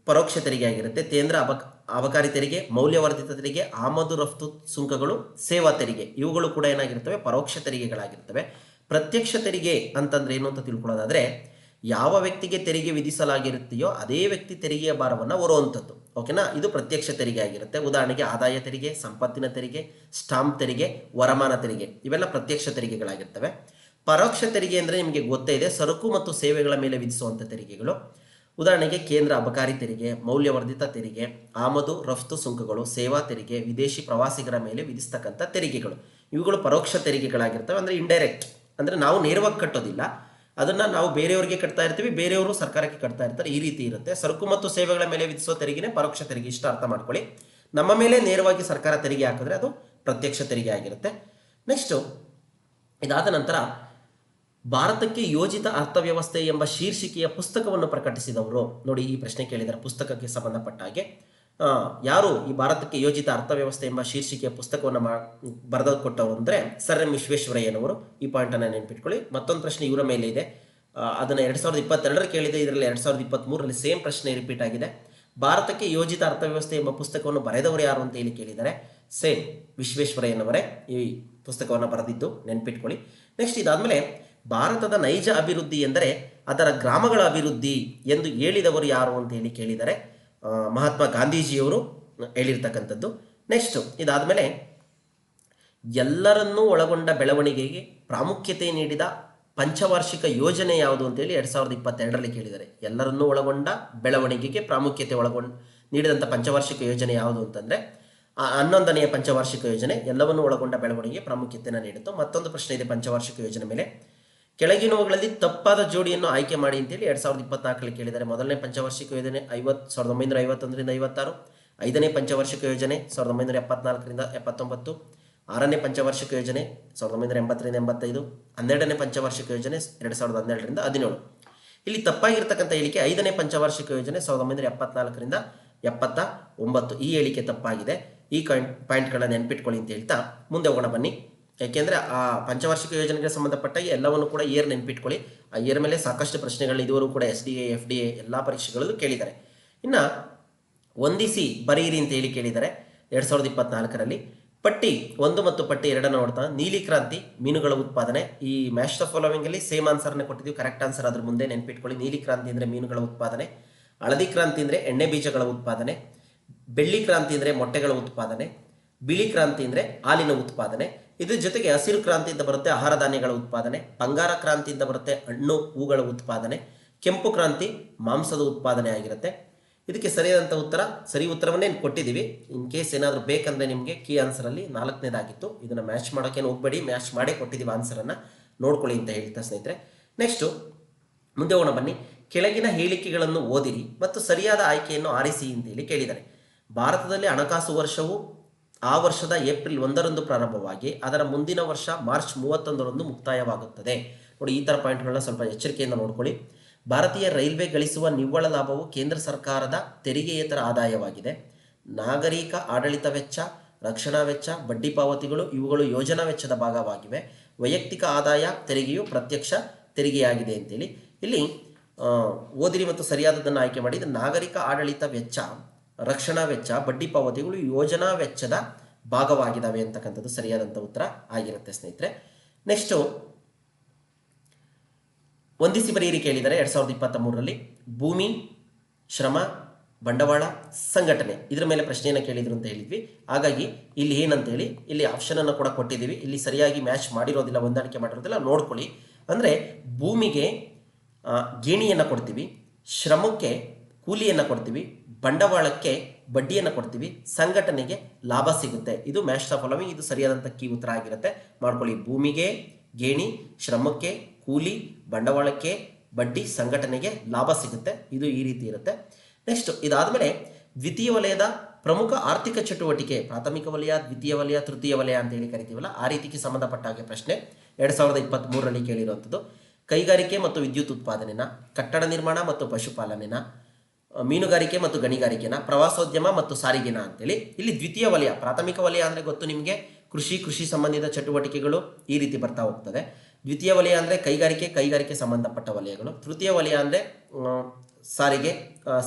ಪರೋಕ್ಷ ತೆರಿಗೆ ಆಗಿರುತ್ತೆ. ಕೇಂದ್ರ ಅಬಕ ಅಬಕಾರಿ ತೆರಿಗೆ, ಮೌಲ್ಯವರ್ಧಿತ ತೆರಿಗೆ, ಆಮದು ರಫ್ತು ಸುಂಕಗಳು, ಸೇವಾ ತೆರಿಗೆ, ಇವುಗಳು ಕೂಡ ಏನಾಗಿರ್ತವೆ? ಪರೋಕ್ಷ ತೆರಿಗೆಗಳಾಗಿರ್ತವೆ. ಪ್ರತ್ಯಕ್ಷ ತೆರಿಗೆ ಅಂತಂದ್ರೆ ಏನು ಅಂತ ತಿಳ್ಕೊಳ್ಳೋದಾದ್ರೆ, ಯಾವ ವ್ಯಕ್ತಿಗೆ ತೆರಿಗೆ ವಿಧಿಸಲಾಗಿರುತ್ತೆಯೋ ಅದೇ ವ್ಯಕ್ತಿ ತೆರಿಗೆಯ ಭಾರವನ್ನು ಹೊರುವಂಥದ್ದು. ಓಕೆನಾ ಇದು ಪ್ರತ್ಯಕ್ಷ ತೆರಿಗೆ ಆಗಿರುತ್ತೆ. ಉದಾಹರಣೆಗೆ ಆದಾಯ ತೆರಿಗೆ, ಸಂಪತ್ತಿನ ತೆರಿಗೆ, ಸ್ಟಾಂಪ್ ತೆರಿಗೆ, ವರಮಾನ ತೆರಿಗೆ, ಇವೆಲ್ಲ ಪ್ರತ್ಯಕ್ಷ ತೆರಿಗೆಗಳಾಗಿರ್ತವೆ. ಪರೋಕ್ಷ ತೆರಿಗೆ ಅಂದರೆ ನಿಮಗೆ ಗೊತ್ತೇ ಇದೆ, ಸರಕು ಮತ್ತು ಸೇವೆಗಳ ಮೇಲೆ ವಿಧಿಸುವಂಥ ತೆರಿಗೆಗಳು. ಉದಾಹರಣೆಗೆ ಕೇಂದ್ರ ಅಬಕಾರಿ ತೆರಿಗೆ, ಮೌಲ್ಯವರ್ಧಿತ ತೆರಿಗೆ, ಆಮದು, ರಫ್ತು ಸುಂಕಗಳು, ಸೇವಾ ತೆರಿಗೆ, ವಿದೇಶಿ ಪ್ರವಾಸಿಗರ ಮೇಲೆ ವಿಧಿಸ್ತಕ್ಕಂಥ ತೆರಿಗೆಗಳು. ಇವುಗಳು ಪರೋಕ್ಷ ತೆರಿಗೆಗಳಾಗಿರ್ತವೆ ಅಂದರೆ ಇಂಡೈರೆಕ್ಟ್ ಅಂದರೆ ನಾವು ನೇರವಾಗಿ ಕಟ್ಟೋದಿಲ್ಲ. ಅದನ್ನು ನಾವು ಬೇರೆಯವರಿಗೆ ಕಟ್ತಾ ಇರ್ತೀವಿ, ಬೇರೆಯವರು ಸರ್ಕಾರಕ್ಕೆ ಕಟ್ತಾ ಇರ್ತಾರೆ, ಈ ರೀತಿ ಇರುತ್ತೆ. ಸರಕು ಮತ್ತು ಸೇವೆಗಳ ಮೇಲೆ ವಿಧಿಸೋ ತೆರಿಗೆನೇ ಪರೋಕ್ಷ ತೆರಿಗೆ ಇಷ್ಟ ಅರ್ಥ ಮಾಡ್ಕೊಳ್ಳಿ. ನಮ್ಮ ಮೇಲೆ ನೇರವಾಗಿ ಸರ್ಕಾರ ತೆರಿಗೆ ಹಾಕಿದ್ರೆ ಅದು ಪ್ರತ್ಯಕ್ಷ ತೆರಿಗೆ ಆಗಿರುತ್ತೆ. ನೆಕ್ಸ್ಟು ಇದಾದ ನಂತರ ಭಾರತಕ್ಕೆ ಯೋಜಿತ ಅರ್ಥವ್ಯವಸ್ಥೆ ಎಂಬ ಶೀರ್ಷಿಕೆಯ ಪುಸ್ತಕವನ್ನು ಪ್ರಕಟಿಸಿದವರು. ನೋಡಿ, ಈ ಪ್ರಶ್ನೆ ಕೇಳಿದರೆ. ಪುಸ್ತಕಕ್ಕೆ ಸಂಬಂಧಪಟ್ಟ ಹಾಗೆ. ಯಾರು ಈ ಭಾರತಕ್ಕೆ ಯೋಜಿತ ಅರ್ಥವ್ಯವಸ್ಥೆ ಎಂಬ ಶೀರ್ಷಿಕೆಯ ಪುಸ್ತಕವನ್ನು ಬರೆದ ಕೊಟ್ಟವರು ಅಂದರೆ ಸರ್ ಎಂ ವಿಶ್ವೇಶ್ವರಯ್ಯನವರು. ಈ ಪಾಯಿಂಟನ್ನು ನೆನ್ಪಿಟ್ಕೊಳ್ಳಿ. ಮತ್ತೊಂದು ಪ್ರಶ್ನೆ ಇವರ ಮೇಲೆ ಇದೆ. ಅದನ್ನ ಅದನ್ನು ಎರಡು ಸಾವಿರದ ಇಪ್ಪತ್ತೆರಡರ ಕೇಳಿದೆ. ಇದರಲ್ಲಿ ಎರಡು ಸಾವಿರದ ಇಪ್ಪತ್ತ್ಮೂರರಲ್ಲಿ ಸೇಮ್ ಪ್ರಶ್ನೆ ರಿಪೀಟ್ ಆಗಿದೆ. ಭಾರತಕ್ಕೆ ಯೋಜಿತ ಅರ್ಥವ್ಯವಸ್ಥೆ ಎಂಬ ಪುಸ್ತಕವನ್ನು ಬರೆದವರು ಯಾರು ಅಂತ ಹೇಳಿ ಕೇಳಿದ್ದಾರೆ ಸೇಮ್ ವಿಶ್ವೇಶ್ವರಯ್ಯನವರೇ ಈ ಪುಸ್ತಕವನ್ನು ಬರೆದಿದ್ದು ನೆನ್ಪಿಟ್ಕೊಳ್ಳಿ. ನೆಕ್ಸ್ಟ್ ಇದಾದಮೇಲೆ ಭಾರತದ ನೈಜ ಅಭಿವೃದ್ಧಿ ಎಂದರೆ ಅದರ ಗ್ರಾಮಗಳ ಅಭಿವೃದ್ಧಿ ಎಂದು ಹೇಳಿದವರು ಯಾರು ಅಂತ ಹೇಳಿ ಕೇಳಿದರೆ ಮಹಾತ್ಮ ಗಾಂಧೀಜಿಯವರು ಹೇಳಿರ್ತಕ್ಕಂಥದ್ದು. ನೆಕ್ಸ್ಟ್ ಇದಾದಮೇಲೆ ಎಲ್ಲರನ್ನೂ ಒಳಗೊಂಡ ಬೆಳವಣಿಗೆಗೆ ಪ್ರಾಮುಖ್ಯತೆ ನೀಡಿದ ಪಂಚವಾರ್ಷಿಕ ಯೋಜನೆ ಯಾವುದು ಅಂತೇಳಿ ಎರಡು ಸಾವಿರದ ಇಪ್ಪತ್ತೆರಡರಲ್ಲಿ ಕೇಳಿದ್ದಾರೆ ಎಲ್ಲರನ್ನೂ ಒಳಗೊಂಡ ಬೆಳವಣಿಗೆಗೆ ಪ್ರಾಮುಖ್ಯತೆ ಒಳಗೊಂಡ ನೀಡಿದಂಥ ಪಂಚವಾರ್ಷಿಕ ಯೋಜನೆ ಯಾವುದು ಅಂತಂದರೆ, ಆ, ಹನ್ನೊಂದನೆಯ ಪಂಚವಾರ್ಷಿಕ ಯೋಜನೆ ಎಲ್ಲವನ್ನೂ ಒಳಗೊಂಡ ಬೆಳವಣಿಗೆಗೆ ಪ್ರಾಮುಖ್ಯತೆಯನ್ನು ನೀಡಿತು ಮತ್ತೊಂದು ಪ್ರಶ್ನೆ ಇದೆ ಪಂಚವಾರ್ಷಿಕ ಯೋಜನೆ ಮೇಲೆ. ಕೆಳಗಿನವುಗಳಲ್ಲಿ ತಪ್ಪಾದ ಜೋಡಿಯನ್ನು ಆಯ್ಕೆ ಮಾಡಿ ಅಂತೇಳಿ ಎರಡು ಸಾವಿರದ ಇಪ್ಪತ್ನಾಲ್ಕರಲ್ಲಿ ಕೇಳಿದ್ದಾರೆ. ಮೊದಲನೇ ಪಂಚವಾರ್ಷಿಕ ಯೋಜನೆ ಐವತ್ತು, ಸಾವಿರದ ಒಂಬೈನೂರ ಐವತ್ತೊಂದರಿಂದ ಐವತ್ತಾರು. ಐದನೇ ಪಂಚವಾರ್ಷಿಕ ಯೋಜನೆ ಸಾವಿರದ ಒಂಬೈನೂರ ಎಪ್ಪತ್ನಾಲ್ಕರಿಂದ ಎಪ್ಪತ್ತೊಂಬತ್ತು. ಆರನೇ ಪಂಚವಾರ್ಷಿಕ ಯೋಜನೆ ಸಾವಿರದ ಒಂಬೈನೂರ ಎಂಬತ್ತರಿಂದ ಎಂಬತ್ತೈದು. ಹನ್ನೆರಡನೇ ಪಂಚವಾರ್ಷಿಕ ಯೋಜನೆ ಎರಡು ಸಾವಿರದ ಹನ್ನೆರಡರಿಂದ ಹದಿನೇಳು. ಇಲ್ಲಿ ತಪ್ಪಾಗಿರ್ತಕ್ಕಂಥ ಹೇಳಿಕೆ ಐದನೇ ಪಂಚವಾರ್ಷಿಕ ಯೋಜನೆ ಸಾವಿರದ ಒಂಬೈನೂರ ಎಪ್ಪತ್ನಾಲ್ಕರಿಂದ ಎಪ್ಪತ್ತ ಒಂಬತ್ತು. ಈ ಹೇಳಿಕೆ ತಪ್ಪಾಗಿದೆ. ಈ ಪಾಯಿಂಟ್ಗಳನ್ನ ನೆನ್ಪಿಟ್ಕೊಳ್ಳಿ ಅಂತ ಹೇಳ್ತಾ ಮುಂದೆ ಹೋಗೋಣ ಬನ್ನಿ. ಯಾಕೆಂದರೆ ಆ ಪಂಚವಾರ್ಷಿಕ ಯೋಜನೆಗೆ ಸಂಬಂಧಪಟ್ಟ ಎಲ್ಲವನ್ನು ಕೂಡ ಇಯರ್ ನೆನ್ಪಿಟ್ಕೊಳ್ಳಿ. ಆ ಇಯರ್ ಮೇಲೆ ಸಾಕಷ್ಟು ಪ್ರಶ್ನೆಗಳು ಇದುವರೆಗೂ ಕೂಡ S D A F D A ಎಲ್ಲ ಪರೀಕ್ಷೆಗಳಲ್ಲೂ ಕೇಳಿದ್ದಾರೆ. ಇನ್ನು ಹೊಂದಿಸಿ ಬರೆಯಿರಿ ಅಂತ ಹೇಳಿ ಕೇಳಿದ್ದಾರೆ ಎರಡು ಸಾವಿರದ ಇಪ್ಪತ್ನಾಲ್ಕರಲ್ಲಿ. ಪಟ್ಟಿ ಒಂದು ಮತ್ತು ಪಟ್ಟಿ ಎರಡನ್ನು ನೋಡ್ತಾ, ನೀಲಿ ಕ್ರಾಂತಿ, ಮೀನುಗಳ ಉತ್ಪಾದನೆ. ಈ ಮ್ಯಾಶ್ ದ ಫಾಲೋವಿಂಗ್ ಅಲ್ಲಿ ಸೇಮ್ ಆನ್ಸರ್ನ ಕೊಟ್ಟಿದ್ದೀವಿ ಕರೆಕ್ಟ್ ಆನ್ಸರ್ ಅದ್ರ ಮುಂದೆ ನೆನ್ಪಿಟ್ಕೊಳ್ಳಿ. ನೀಲಿ ಕ್ರಾಂತಿ ಅಂದರೆ ಮೀನುಗಳ ಉತ್ಪಾದನೆ, ಹಳದಿ ಕ್ರಾಂತಿ ಅಂದರೆ ಎಣ್ಣೆ ಬೀಜಗಳ ಉತ್ಪಾದನೆ, ಬೆಳ್ಳಿ ಕ್ರಾಂತಿ ಅಂದರೆ ಮೊಟ್ಟೆಗಳ ಉತ್ಪಾದನೆ, ಬಿಳಿ ಕ್ರಾಂತಿ ಅಂದರೆ ಹಾಲಿನ ಉತ್ಪಾದನೆ ಇದ್ರ ಜೊತೆಗೆ ಹಸಿರು ಕ್ರಾಂತಿಯಿಂದ ಬರುತ್ತೆ ಆಹಾರ ಧಾನ್ಯಗಳ ಉತ್ಪಾದನೆ, ಬಂಗಾರ ಕ್ರಾಂತಿಯಿಂದ ಬರುತ್ತೆ ಹಣ್ಣು, ಹೂಗಳ ಉತ್ಪಾದನೆ, ಕೆಂಪು ಕ್ರಾಂತಿ ಮಾಂಸದ ಉತ್ಪಾದನೆ ಆಗಿರುತ್ತೆ. ಇದಕ್ಕೆ ಸರಿಯಾದಂಥ ಉತ್ತರ, ಸರಿ ಉತ್ತರವನ್ನೇ ಕೊಟ್ಟಿದ್ದೀವಿ. ಇನ್ ಕೇಸ್ ಏನಾದರೂ ಬೇಕಂದರೆ ನಿಮಗೆ ಕೀ ಆನ್ಸರಲ್ಲಿ ನಾಲ್ಕನೇದಾಗಿತ್ತು. ಇದನ್ನು ಮ್ಯಾಚ್ ಮಾಡೋಕ್ಕೇನು ಹೋಗ್ಬೇಡಿ ಮ್ಯಾಚ್ ಮಾಡೇ ಕೊಟ್ಟಿದ್ದೀವಿ ಆನ್ಸರನ್ನು ನೋಡ್ಕೊಳ್ಳಿ ಅಂತ ಹೇಳ್ತಾ ಸ್ನೇಹಿತರೆ. ನೆಕ್ಸ್ಟು ಮುಂದೆ ಹೋಗೋಣ ಬನ್ನಿ. ಕೆಳಗಿನ ಹೇಳಿಕೆಗಳನ್ನು ಓದಿರಿ ಮತ್ತು ಸರಿಯಾದ ಆಯ್ಕೆಯನ್ನು ಆರಿಸಿ ಅಂತೇಳಿ ಕೇಳಿದ್ದಾರೆ. ಭಾರತದಲ್ಲಿ ಹಣಕಾಸು ವರ್ಷವು ಆ ವರ್ಷದ ಏಪ್ರಿಲ್ ಒಂದರಂದು ಪ್ರಾರಂಭವಾಗಿ ಅದರ ಮುಂದಿನ ವರ್ಷ ಮಾರ್ಚ್ ಮೂವತ್ತೊಂದರಂದು ಮುಕ್ತಾಯವಾಗುತ್ತದೆ. ನೋಡಿ, ಈ ಥರ ಪಾಯಿಂಟ್ಗಳನ್ನ ಸ್ವಲ್ಪ ಎಚ್ಚರಿಕೆಯಿಂದ ನೋಡ್ಕೊಳ್ಳಿ. ಭಾರತೀಯ ರೈಲ್ವೆ ಗಳಿಸುವ ನಿವ್ವಳ ಲಾಭವು ಕೇಂದ್ರ ಸರ್ಕಾರದ ತೆರಿಗೆಯೇತರ ಆದಾಯವಾಗಿದೆ. ನಾಗರಿಕ ಆಡಳಿತ ವೆಚ್ಚ, ರಕ್ಷಣಾ ವೆಚ್ಚ, ಬಡ್ಡಿ ಪಾವತಿಗಳು, ಇವುಗಳು ಯೋಜನಾ ವೆಚ್ಚದ ಭಾಗವಾಗಿವೆ. ವೈಯಕ್ತಿಕ ಆದಾಯ ತೆರಿಗೆಯು ಪ್ರತ್ಯಕ್ಷ ತೆರಿಗೆಯಾಗಿದೆ ಅಂತೇಳಿ. ಇಲ್ಲಿ ಓದಿರಿ ಮತ್ತು ಸರಿಯಾದದನ್ನು ಆಯ್ಕೆ ಮಾಡಿ. ನಾಗರಿಕ ಆಡಳಿತ ವೆಚ್ಚ. ರಕ್ಷಣಾ ವೆಚ್ಚ, ಬಡ್ಡಿ ಪಾವತಿಗಳು ಯೋಜನಾ ವೆಚ್ಚದ ಭಾಗವಾಗಿದ್ದಾವೆ ಅಂತಕ್ಕಂಥದ್ದು ಸರಿಯಾದಂಥ ಉತ್ತರ ಆಗಿರುತ್ತೆ ಸ್ನೇಹಿತರೆ. ನೆಕ್ಸ್ಟು ಒಂದಿಸಿ ಬರೀರಿ ಕೇಳಿದರೆ ಎರಡು ಸಾವಿರದ ಇಪ್ಪತ್ತ ಮೂರರಲ್ಲಿ ಭೂಮಿ, ಶ್ರಮ, ಬಂಡವಾಳ, ಸಂಘಟನೆ ಇದರ ಮೇಲೆ ಪ್ರಶ್ನೆಯನ್ನು ಕೇಳಿದ್ರು ಅಂತ ಹೇಳಿದ್ವಿ. ಹಾಗಾಗಿ ಇಲ್ಲಿ ಏನಂತೇಳಿ ಇಲ್ಲಿ ಆಪ್ಷನನ್ನು ಕೂಡ ಕೊಟ್ಟಿದ್ದೀವಿ. ಇಲ್ಲಿ ಸರಿಯಾಗಿ ಮ್ಯಾಚ್ ಮಾಡಿರೋದಿಲ್ಲ, ಹೊಂದಾಣಿಕೆ ಮಾಡಿರೋದಿಲ್ಲ, ನೋಡ್ಕೊಳ್ಳಿ. ಅಂದರೆ ಭೂಮಿಗೆ ಗೇಣಿಯನ್ನು ಕೊಡ್ತೀವಿ. ಶ್ರಮಕ್ಕೆ ಕೂಲಿಯನ್ನು ಕೊಡ್ತೀವಿ, ಬಂಡವಾಳಕ್ಕೆ ಬಡ್ಡಿಯನ್ನು ಕೊಡ್ತೀವಿ, ಸಂಘಟನೆಗೆ ಲಾಭ ಸಿಗುತ್ತೆ. ಇದು ಮ್ಯಾಶ್ ಆಫ್ ಫಾಲೋವಿಂಗ್ ಇದು ಸರಿಯಾದಂಥ ಕೀ ಉತ್ತರ ಆಗಿರುತ್ತೆ. ಮಾಡ್ಕೊಳ್ಳಿ, ಭೂಮಿಗೆ ಗೇಣಿ, ಶ್ರಮಕ್ಕೆ ಕೂಲಿ, ಬಂಡವಾಳಕ್ಕೆ ಬಡ್ಡಿ, ಸಂಘಟನೆಗೆ ಲಾಭ ಸಿಗುತ್ತೆ. ಇದು ಈ ರೀತಿ ಇರುತ್ತೆ. ನೆಕ್ಸ್ಟ್ ಇದಾದಮೇಲೆ ದ್ವಿತೀಯ ವಲಯದ ಪ್ರಮುಖ ಆರ್ಥಿಕ ಚಟುವಟಿಕೆ, ಪ್ರಾಥಮಿಕ ವಲಯ, ದ್ವಿತೀಯ ವಲಯ, ತೃತೀಯ ವಲಯ ಅಂತ ಹೇಳಿ ಕರಿತೀವಲ್ಲ, ಆ ರೀತಿಗೆ ಸಂಬಂಧಪಟ್ಟ ಹಾಗೆ ಪ್ರಶ್ನೆ. ಎರಡು ಸಾವಿರದ ಇಪ್ಪತ್ತ್ಮೂರರಲ್ಲಿ ಕೇಳಿರುವಂಥದ್ದು, ಕೈಗಾರಿಕೆ ಮತ್ತು ವಿದ್ಯುತ್ ಉತ್ಪಾದನೆನ, ಕಟ್ಟಡ ನಿರ್ಮಾಣ ಮತ್ತು ಪಶುಪಾಲನೆನ ಮೀನುಗಾರಿಕೆ ಮತ್ತು ಗಣಿಗಾರಿಕೆನ, ಪ್ರವಾಸೋದ್ಯಮ ಮತ್ತು ಸಾರಿಗೆನ ಅಂತೇಳಿ. ಇಲ್ಲಿ ದ್ವಿತೀಯ ವಲಯ, ಪ್ರಾಥಮಿಕ ವಲಯ ಅಂದರೆ ಗೊತ್ತು ನಿಮಗೆ? ಕೃಷಿ ಕೃಷಿ ಸಂಬಂಧಿತ ಚಟುವಟಿಕೆಗಳು ಈ ರೀತಿ ಬರ್ತಾ ಹೋಗ್ತದೆ. ದ್ವಿತೀಯ ವಲಯ ಅಂದರೆ ಕೈಗಾರಿಕೆ ಕೈಗಾರಿಕೆ ಸಂಬಂಧಪಟ್ಟ ವಲಯಗಳು. ತೃತೀಯ ವಲಯ ಅಂದರೆ ಸಾರಿಗೆ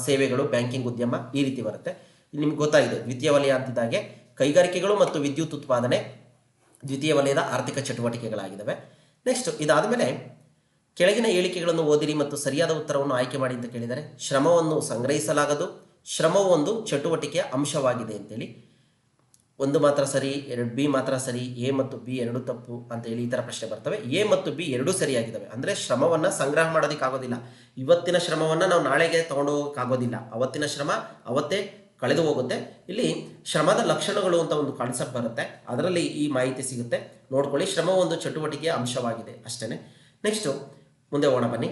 ಸೇವೆಗಳು, ಬ್ಯಾಂಕಿಂಗ್ ಉದ್ಯಮ ಈ ರೀತಿ ಬರುತ್ತೆ. ಇಲ್ಲಿ ನಿಮ್ಗೆ ಗೊತ್ತಾಗಿದೆ, ದ್ವಿತೀಯ ವಲಯ ಅಂತಿದ್ದಾಗೆ ಕೈಗಾರಿಕೆಗಳು ಮತ್ತು ವಿದ್ಯುತ್ ಉತ್ಪಾದನೆ ದ್ವಿತೀಯ ವಲಯದ ಆರ್ಥಿಕ ಚಟುವಟಿಕೆಗಳಾಗಿದ್ದಾವೆ. ನೆಕ್ಸ್ಟ್ ಇದಾದಮೇಲೆ ಕೆಳಗಿನ ಹೇಳಿಕೆಗಳನ್ನು ಓದಿರಿ ಮತ್ತು ಸರಿಯಾದ ಉತ್ತರವನ್ನು ಆಯ್ಕೆ ಮಾಡಿ ಅಂತ ಕೇಳಿದರೆ, ಶ್ರಮವನ್ನು ಸಂಗ್ರಹಿಸಲಾಗದು. ಶ್ರಮವು ಒಂದು ಚಟುವಟಿಕೆಯ ಅಂಶವಾಗಿದೆ ಅಂತೇಳಿ. ಒಂದು ಮಾತ್ರ ಸರಿ, ಎರಡು ಬಿ ಮಾತ್ರ ಸರಿ, ಎ ಮತ್ತು ಬಿ ಎರಡು ತಪ್ಪು ಅಂತ ಹೇಳಿ ಈ ಥರ ಪ್ರಶ್ನೆ ಬರ್ತವೆ. ಎ ಮತ್ತು ಬಿ ಎರಡೂ ಸರಿಯಾಗಿದ್ದಾವೆ. ಅಂದರೆ ಶ್ರಮವನ್ನು ಸಂಗ್ರಹ ಮಾಡೋದಕ್ಕಾಗೋದಿಲ್ಲ ಇವತ್ತಿನ ಶ್ರಮವನ್ನು ನಾವು ನಾಳೆಗೆ ತಗೊಂಡು ಹೋಗೋಕ್ಕಾಗೋದಿಲ್ಲ ಅವತ್ತಿನ ಶ್ರಮ ಅವತ್ತೇ ಕಳೆದು ಹೋಗುತ್ತೆ. ಇಲ್ಲಿ ಶ್ರಮದ ಲಕ್ಷಣಗಳು ಅಂತ ಒಂದು ಕಾನ್ಸೆಪ್ಟ್ ಬರುತ್ತೆ. ಅದರಲ್ಲಿ ಈ ಮಾಹಿತಿ ಸಿಗುತ್ತೆ. ನೋಡ್ಕೊಳ್ಳಿ ಶ್ರಮ ಒಂದು ಚಟುವಟಿಕೆಯ ಅಂಶವಾಗಿದೆ ಅಷ್ಟೇ ನೆಕ್ಸ್ಟು ಮುಂದೆ ಹೋಗೋಣ, ಬನ್ನಿ.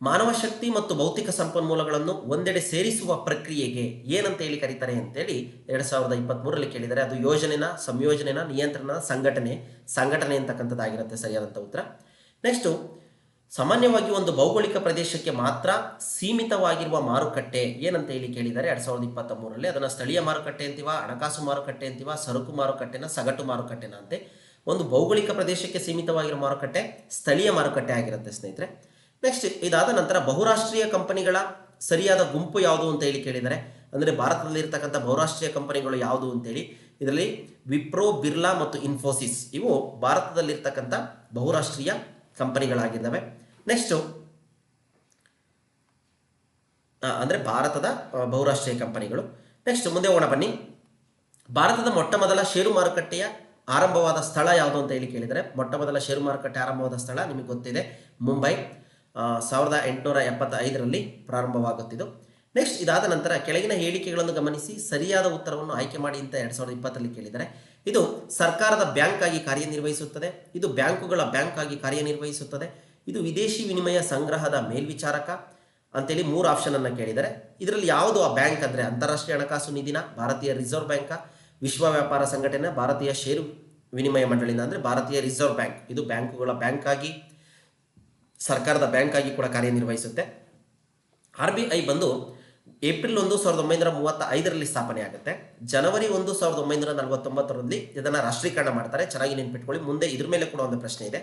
ಮಾನವ ಶಕ್ತಿ ಮತ್ತು ಭೌತಿಕ ಸಂಪನ್ಮೂಲಗಳನ್ನು ಒಂದೆಡೆ ಸೇರಿಸುವ ಪ್ರಕ್ರಿಯೆಗೆ ಏನಂತ ಹೇಳಿ ಕರೀತಾರೆ ಅಂತೇಳಿ ಎರಡು ಸಾವಿರದ ಇಪ್ಪತ್ತ್ಮೂರರಲ್ಲಿ ಕೇಳಿದರೆ ಅದು ಯೋಜನೆನ, ಸಂಯೋಜನೆನ ನಿಯಂತ್ರಣ ಸಂಘಟನೆ ಸಂಘಟನೆ ಅಂತಕ್ಕಂಥದ್ದಾಗಿರುತ್ತೆ ಸರಿಯಾದಂಥ ಉತ್ತರ. ನೆಕ್ಸ್ಟು ಸಾಮಾನ್ಯವಾಗಿ ಒಂದು ಭೌಗೋಳಿಕ ಪ್ರದೇಶಕ್ಕೆ ಮಾತ್ರ ಸೀಮಿತವಾಗಿರುವ ಮಾರುಕಟ್ಟೆ ಏನಂತ ಹೇಳಿ ಕೇಳಿದ್ದಾರೆ ಎರಡ್ ಸಾವಿರದ ಇಪ್ಪತ್ತ ಮೂರರಲ್ಲಿ ಅದನ್ನು ಸ್ಥಳೀಯ ಮಾರುಕಟ್ಟೆ ಅಂತೀವ, ಹಣಕಾಸು ಮಾರುಕಟ್ಟೆ ಅಂತೀವ, ಸರಕು ಮಾರುಕಟ್ಟೆನ, ಸಗಟು ಮಾರುಕಟ್ಟೆನ ಅಂತೆ. ಒಂದು ಭೌಗೋಳಿಕ ಪ್ರದೇಶಕ್ಕೆ ಸೀಮಿತವಾಗಿರೋ ಮಾರುಕಟ್ಟೆ ಸ್ಥಳೀಯ ಮಾರುಕಟ್ಟೆ ಆಗಿರುತ್ತೆ ಸ್ನೇಹಿತರೆ. ನೆಕ್ಸ್ಟ್ ಇದಾದ ನಂತರ ಬಹುರಾಷ್ಟ್ರೀಯ ಕಂಪನಿಗಳ ಸರಿಯಾದ ಗುಂಪು ಯಾವುದು ಅಂತ ಹೇಳಿ ಕೇಳಿದರೆ, ಅಂದರೆ ಭಾರತದಲ್ಲಿ ಇರ್ತಕ್ಕಂಥ ಬಹುರಾಷ್ಟ್ರೀಯ ಕಂಪನಿಗಳು ಯಾವುದು ಅಂತೇಳಿ ಇದರಲ್ಲಿ ವಿಪ್ರೋ, ಬಿರ್ಲಾ ಮತ್ತು ಇನ್ಫೋಸಿಸ್ ಇವು ಭಾರತದಲ್ಲಿರ್ತಕ್ಕಂಥ ಬಹುರಾಷ್ಟ್ರೀಯ ಕಂಪನಿಗಳಾಗಿದ್ದಾವೆ. ನೆಕ್ಸ್ಟು ಅಂದರೆ ಭಾರತದ ಬಹುರಾಷ್ಟ್ರೀಯ ಕಂಪನಿಗಳು. ನೆಕ್ಸ್ಟ್ ಮುಂದೆ ಹೋಗೋಣ ಬನ್ನಿ. ಭಾರತದ ಮೊಟ್ಟ ಮೊದಲ ಷೇರು ಮಾರುಕಟ್ಟೆಯ ಆರಂಭವಾದ ಸ್ಥಳ ಯಾವುದು ಅಂತ ಹೇಳಿ ಕೇಳಿದರೆ ಮೊಟ್ಟ ಮೊದಲ ಷೇರು ಮಾರುಕಟ್ಟೆ ಆರಂಭವಾದ ಸ್ಥಳ ನಿಮಗೆ ಗೊತ್ತಿದೆ, ಮುಂಬೈ. ಸಾವಿರದ ಎಂಟುನೂರ ಎಪ್ಪತ್ತೈದರಲ್ಲಿ ಪ್ರಾರಂಭವಾಗುತ್ತಿದ್ದು. ನೆಕ್ಸ್ಟ್ ಇದಾದ ನಂತರ ಕೆಳಗಿನ ಹೇಳಿಕೆಗಳನ್ನು ಗಮನಿಸಿ, ಸರಿಯಾದ ಉತ್ತರವನ್ನು ಆಯ್ಕೆ ಮಾಡಿ ಅಂತ ಎರಡು ಸಾವಿರದ ಇಪ್ಪತ್ತರಲ್ಲಿ ಕೇಳಿದರೆ, ಇದು ಸರ್ಕಾರದ ಬ್ಯಾಂಕ್ ಆಗಿ ಕಾರ್ಯನಿರ್ವಹಿಸುತ್ತದೆ, ಇದು ಬ್ಯಾಂಕುಗಳ ಬ್ಯಾಂಕ್ ಆಗಿ ಕಾರ್ಯನಿರ್ವಹಿಸುತ್ತದೆ, ಇದು ವಿದೇಶಿ ವಿನಿಮಯ ಸಂಗ್ರಹದ ಮೇಲ್ವಿಚಾರಕ ಅಂತೇಳಿ ಮೂರು ಆಪ್ಷನ್ ಅನ್ನು ಕೇಳಿದರೆ, ಇದರಲ್ಲಿ ಯಾವುದು ಆ ಬ್ಯಾಂಕ್ ಅಂದರೆ ಅಂತಾರಾಷ್ಟ್ರೀಯ ಹಣಕಾಸು ನಿಧಿನ, ಭಾರತೀಯ ರಿಸರ್ವ್ ಬ್ಯಾಂಕ ವಿಶ್ವ ವ್ಯಾಪಾರ ಸಂಘಟನೆ ಭಾರತೀಯ ಷೇರು ವಿನಿಮಯ ಮಂಡಳಿನ ಅಂದರೆ ಭಾರತೀಯ ರಿಸರ್ವ್ ಬ್ಯಾಂಕ್. ಇದು ಬ್ಯಾಂಕುಗಳ ಬ್ಯಾಂಕ್ ಆಗಿ, ಸರ್ಕಾರದ ಬ್ಯಾಂಕ್ ಆಗಿ ಕೂಡ ಕಾರ್ಯನಿರ್ವಹಿಸುತ್ತೆ. ಆರ್ ಬಿ ಐ ಬಂದು ಏಪ್ರಿಲ್ ಒಂದು ಸಾವಿರದ ಒಂಬೈನೂರ ಮೂವತ್ತ ಐದರಲ್ಲಿ ಸ್ಥಾಪನೆ ಆಗುತ್ತೆ. ಜನವರಿ ಒಂದು ಸಾವಿರದ ಒಂಬೈನೂರ ನಲವತ್ತೊಂಬತ್ತರಲ್ಲಿ ಇದನ್ನು ರಾಷ್ಟ್ರೀಕರಣ ಮಾಡ್ತಾರೆ. ಚೆನ್ನಾಗಿ ನೆನ್ಪಿಟ್ಕೊಳ್ಳಿ. ಮುಂದೆ ಇದ್ರ ಮೇಲೆ ಕೂಡ ಒಂದು ಪ್ರಶ್ನೆ ಇದೆ.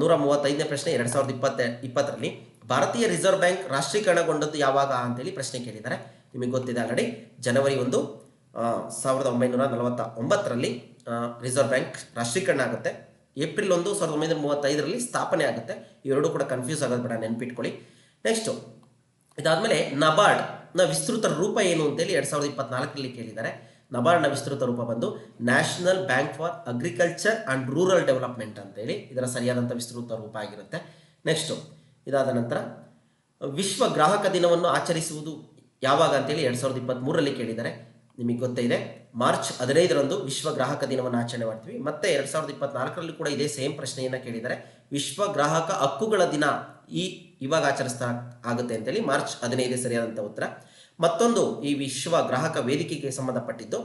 ನೂರ ಮೂವತ್ತೈದನೇ ಪ್ರಶ್ನೆ ಎರಡು ಸಾವಿರದ ಇಪ್ಪತ್ತ, ಇಪ್ಪತ್ತರಲ್ಲಿ ಭಾರತೀಯ ರಿಸರ್ವ್ ಬ್ಯಾಂಕ್ ರಾಷ್ಟ್ರೀಕರಣಗೊಂಡದ್ದು ಯಾವಾಗ ಅಂತೇಳಿ ಪ್ರಶ್ನೆ ಕೇಳಿದ್ದಾರೆ. ನಿಮಗೆ ಗೊತ್ತಿದೆ ಆಲ್ರೆಡಿ ಜನವರಿ ಒಂದು ಸಾವಿರದ ಒಂಬೈನೂರ ನಲವತ್ತ ಒಂಬತ್ತರಲ್ಲಿ ರಿಸರ್ವ್ ಬ್ಯಾಂಕ್ ರಾಷ್ಟ್ರೀಕರಣ ಆಗುತ್ತೆ. ಏಪ್ರಿಲ್ ಒಂದು, ಸಾವಿರದ ಒಂಬೈನೂರ ಮೂವತ್ತೈದರಲ್ಲಿ ಸ್ಥಾಪನೆ ಆಗುತ್ತೆ. ಇವೆರಡೂ ಕೂಡ ಕನ್ಫ್ಯೂಸ್ ಆಗೋದು ಬೇಡ, ನೆನ್ಪಿಟ್ಕೊಳ್ಳಿ. ನೆಕ್ಸ್ಟು ಇದಾದಮೇಲೆ ನಬಾರ್ಡ್ನ ವಿಸ್ತೃತ ರೂಪ ಏನು ಅಂತೇಳಿ ಎರಡು ಸಾವಿರದ ಇಪ್ಪತ್ನಾಲ್ಕರಲ್ಲಿ ಕೇಳಿದ್ದಾರೆ. ನಬಾರ್ಡ್ನ ವಿಸ್ತೃತ ರೂಪ ಬಂದು National Bank for Agriculture and Rural Development ಅಂತೇಳಿ. ಇದರ ಸರಿಯಾದಂಥ ವಿಸ್ತೃತ ರೂಪ ಆಗಿರುತ್ತೆ. ನೆಕ್ಸ್ಟು ಇದಾದ ನಂತರ, ವಿಶ್ವ ಗ್ರಾಹಕ ದಿನವನ್ನು ಆಚರಿಸುವುದು ಯಾವಾಗ ಅಂತೇಳಿ ಎರಡು ಸಾವಿರದ ಇಪ್ಪತ್ತ್ಮೂರರಲ್ಲಿ ಕೇಳಿದ್ದಾರೆ. ನಿಮಗೆ ಗೊತ್ತೇ ಇದೆ. ಮಾರ್ಚ್ ಹದಿನೈದರಂದು ವಿಶ್ವ ಗ್ರಾಹಕ ದಿನವನ್ನು ಆಚರಣೆ ಮಾಡ್ತೀವಿ. ಮತ್ತೆ ಎರಡು ಸಾವಿರದ ಇಪ್ಪತ್ನಾಲ್ಕರಲ್ಲಿ ಕೂಡ ಇದೇ ಸೇಮ್ ಪ್ರಶ್ನೆಯನ್ನು ಕೇಳಿದರೆ ವಿಶ್ವ ಗ್ರಾಹಕ ಹಕ್ಕುಗಳ ದಿನ ಈ ಇವಾಗ ಆಚರಿಸ್ತಾ ಆಗುತ್ತೆ ಅಂತೇಳಿ ಮಾರ್ಚ್ ಹದಿನೈದೇ ಸರಿಯಾದಂಥ ಉತ್ತರ. ಮತ್ತೊಂದು ಈ ವಿಶ್ವ ಗ್ರಾಹಕ ವೇದಿಕೆಗೆ ಸಂಬಂಧಪಟ್ಟಿದ್ದು,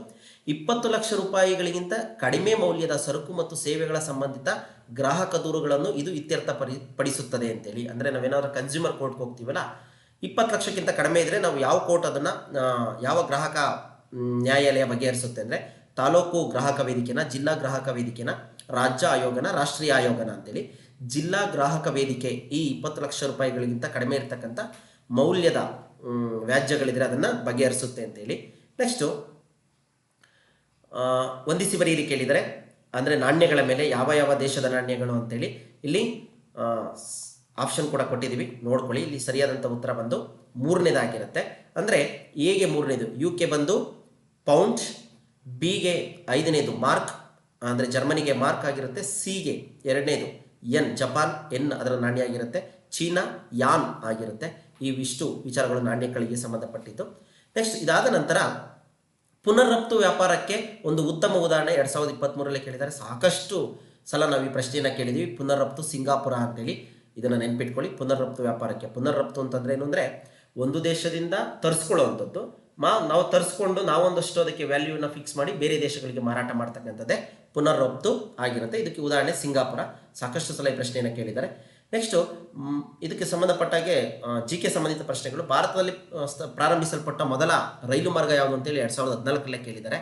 ಇಪ್ಪತ್ತು ಲಕ್ಷ ರೂಪಾಯಿಗಳಿಗಿಂತ ಕಡಿಮೆ ಮೌಲ್ಯದ ಸರಕು ಮತ್ತು ಸೇವೆಗಳ ಸಂಬಂಧಿತ ಗ್ರಾಹಕ ದೂರುಗಳನ್ನು ಇದು ಇತ್ಯರ್ಥ ಪರಿ, ಪಡಿಸುತ್ತದೆ ಅಂತೇಳಿ. ಅಂದರೆ ನಾವೇನಾದ್ರೂ ಕನ್ಸ್ಯೂಮರ್ ಕೋರ್ಟ್ಗೆ ಹೋಗ್ತೀವಲ್ಲ, ಇಪ್ಪತ್ತು ಲಕ್ಷಕ್ಕಿಂತ ಕಡಿಮೆ ಇದ್ದರೆ ನಾವು ಯಾವ ಕೋರ್ಟ್ ಅದನ್ನು ಯಾವ ಗ್ರಾಹಕ ನ್ಯಾಯಾಲಯ ಬಗೆಹರಿಸುತ್ತೆ ಅಂದರೆ ತಾಲೂಕು ಗ್ರಾಹಕ ವೇದಿಕೆನ, ಜಿಲ್ಲಾ ಗ್ರಾಹಕ ವೇದಿಕೆನ, ರಾಜ್ಯ ಆಯೋಗನ, ರಾಷ್ಟ್ರೀಯ ಆಯೋಗನ ಅಂತೇಳಿ ಜಿಲ್ಲಾ ಗ್ರಾಹಕ ವೇದಿಕೆ ಈ ಇಪ್ಪತ್ತು ಲಕ್ಷ ರೂಪಾಯಿಗಳಿಗಿಂತ ಕಡಿಮೆ ಇರತಕ್ಕಂಥ ಮೌಲ್ಯದ ವ್ಯಾಜ್ಯಗಳಿದ್ರೆ ಅದನ್ನು ಬಗೆಹರಿಸುತ್ತೆ ಅಂತೇಳಿ. ನೆಕ್ಸ್ಟು ಒಂದಿಸಿ ಬರೀಲಿ ಕೇಳಿದರೆ, ಅಂದರೆ ನಾಣ್ಯಗಳ ಮೇಲೆ ಯಾವ ಯಾವ ದೇಶದ ನಾಣ್ಯಗಳು ಅಂತೇಳಿ ಇಲ್ಲಿ ಆಪ್ಷನ್ ಕೂಡ ಕೊಟ್ಟಿದ್ದೀವಿ. ನೋಡ್ಕೊಳ್ಳಿ, ಇಲ್ಲಿ ಸರಿಯಾದಂಥ ಉತ್ತರ ಬಂದು ಮೂರನೇದಾಗಿರುತ್ತೆ. ಅಂದರೆ ಹೇಗೆ ಮೂರನೇದು? ಯು ಕೆ ಬಂದು ಪೌಂಡ್ ಬಿಗೆ ಐದನೇದು ಮಾರ್ಕ್, ಅಂದರೆ ಜರ್ಮನಿಗೆ ಮಾರ್ಕ್ ಆಗಿರುತ್ತೆ ಸಿಗೆ ಎರಡನೇದು ಎನ್, ಜಪಾನ್, ಎನ್ ಅದರ ನಾಣ್ಯ ಆಗಿರುತ್ತೆ, ಚೀನಾ, ಯಾನ್ ಆಗಿರುತ್ತೆ. ಇವಿಷ್ಟು ವಿಚಾರಗಳು ನಾಣ್ಯಗಳಿಗೆ ಸಂಬಂಧಪಟ್ಟಿದ್ದು. ನೆಕ್ಸ್ಟ್ ಇದಾದ ನಂತರ ಪುನರ್ರಫ್ತು ವ್ಯಾಪಾರಕ್ಕೆ ಒಂದು ಉತ್ತಮ ಉದಾಹರಣೆ ಎರಡು ಸಾವಿರದ ಇಪ್ಪತ್ತ್ಮೂರರಲ್ಲಿ ಕೇಳಿದರೆ ಸಾಕಷ್ಟು ಸಲ ನಾವು ಈ ಪ್ರಶ್ನೆಯನ್ನು ಕೇಳಿದ್ದೀವಿ ಪುನರ್ರಫ್ತು ಸಿಂಗಾಪುರ ಅಂತೇಳಿ ಇದನ್ನು ನೆನ್ಪಿಟ್ಕೊಳ್ಳಿ. ಪುನರ್ರಫ್ತು ವ್ಯಾಪಾರಕ್ಕೆ. ಪುನರ್ರಫ್ತು ಅಂತಂದ್ರೆ ಏನು ಅಂದರೆ, ಒಂದು ದೇಶದಿಂದ ತರಿಸ್ಕೊಳ್ಳುವಂಥದ್ದು ಮಾ, ನಾವು ತರಿಸ್ಕೊಂಡು ನಾವೊಂದಷ್ಟು ಅದಕ್ಕೆ ವ್ಯಾಲ್ಯೂನ ಫಿಕ್ಸ್ ಮಾಡಿ ಬೇರೆ ದೇಶಗಳಿಗೆ ಮಾರಾಟ ಮಾಡ್ತಕ್ಕಂಥದ್ದೇ ಪುನರ್ರಫ್ತು ಆಗಿರುತ್ತೆ. ಇದಕ್ಕೆ ಉದಾಹರಣೆ ಸಿಂಗಾಪುರ. ಸಾಕಷ್ಟು ಸಲ ಈ ಪ್ರಶ್ನೆಯನ್ನು ಕೇಳಿದ್ದಾರೆ. ನೆಕ್ಸ್ಟು ಇದಕ್ಕೆ ಸಂಬಂಧಪಟ್ಟಾಗೆ ಜಿ ಕೆ ಸಂಬಂಧಿತ ಪ್ರಶ್ನೆಗಳು. ಭಾರತದಲ್ಲಿ ಪ್ರಾರಂಭಿಸಲ್ಪಟ್ಟ ಮೊದಲ ರೈಲು ಮಾರ್ಗ ಯಾವುದು ಅಂತೇಳಿ ಎರಡು ಸಾವಿರದ ಹದಿನಾಲ್ಕರಲ್ಲೇ ಕೇಳಿದ್ದಾರೆ.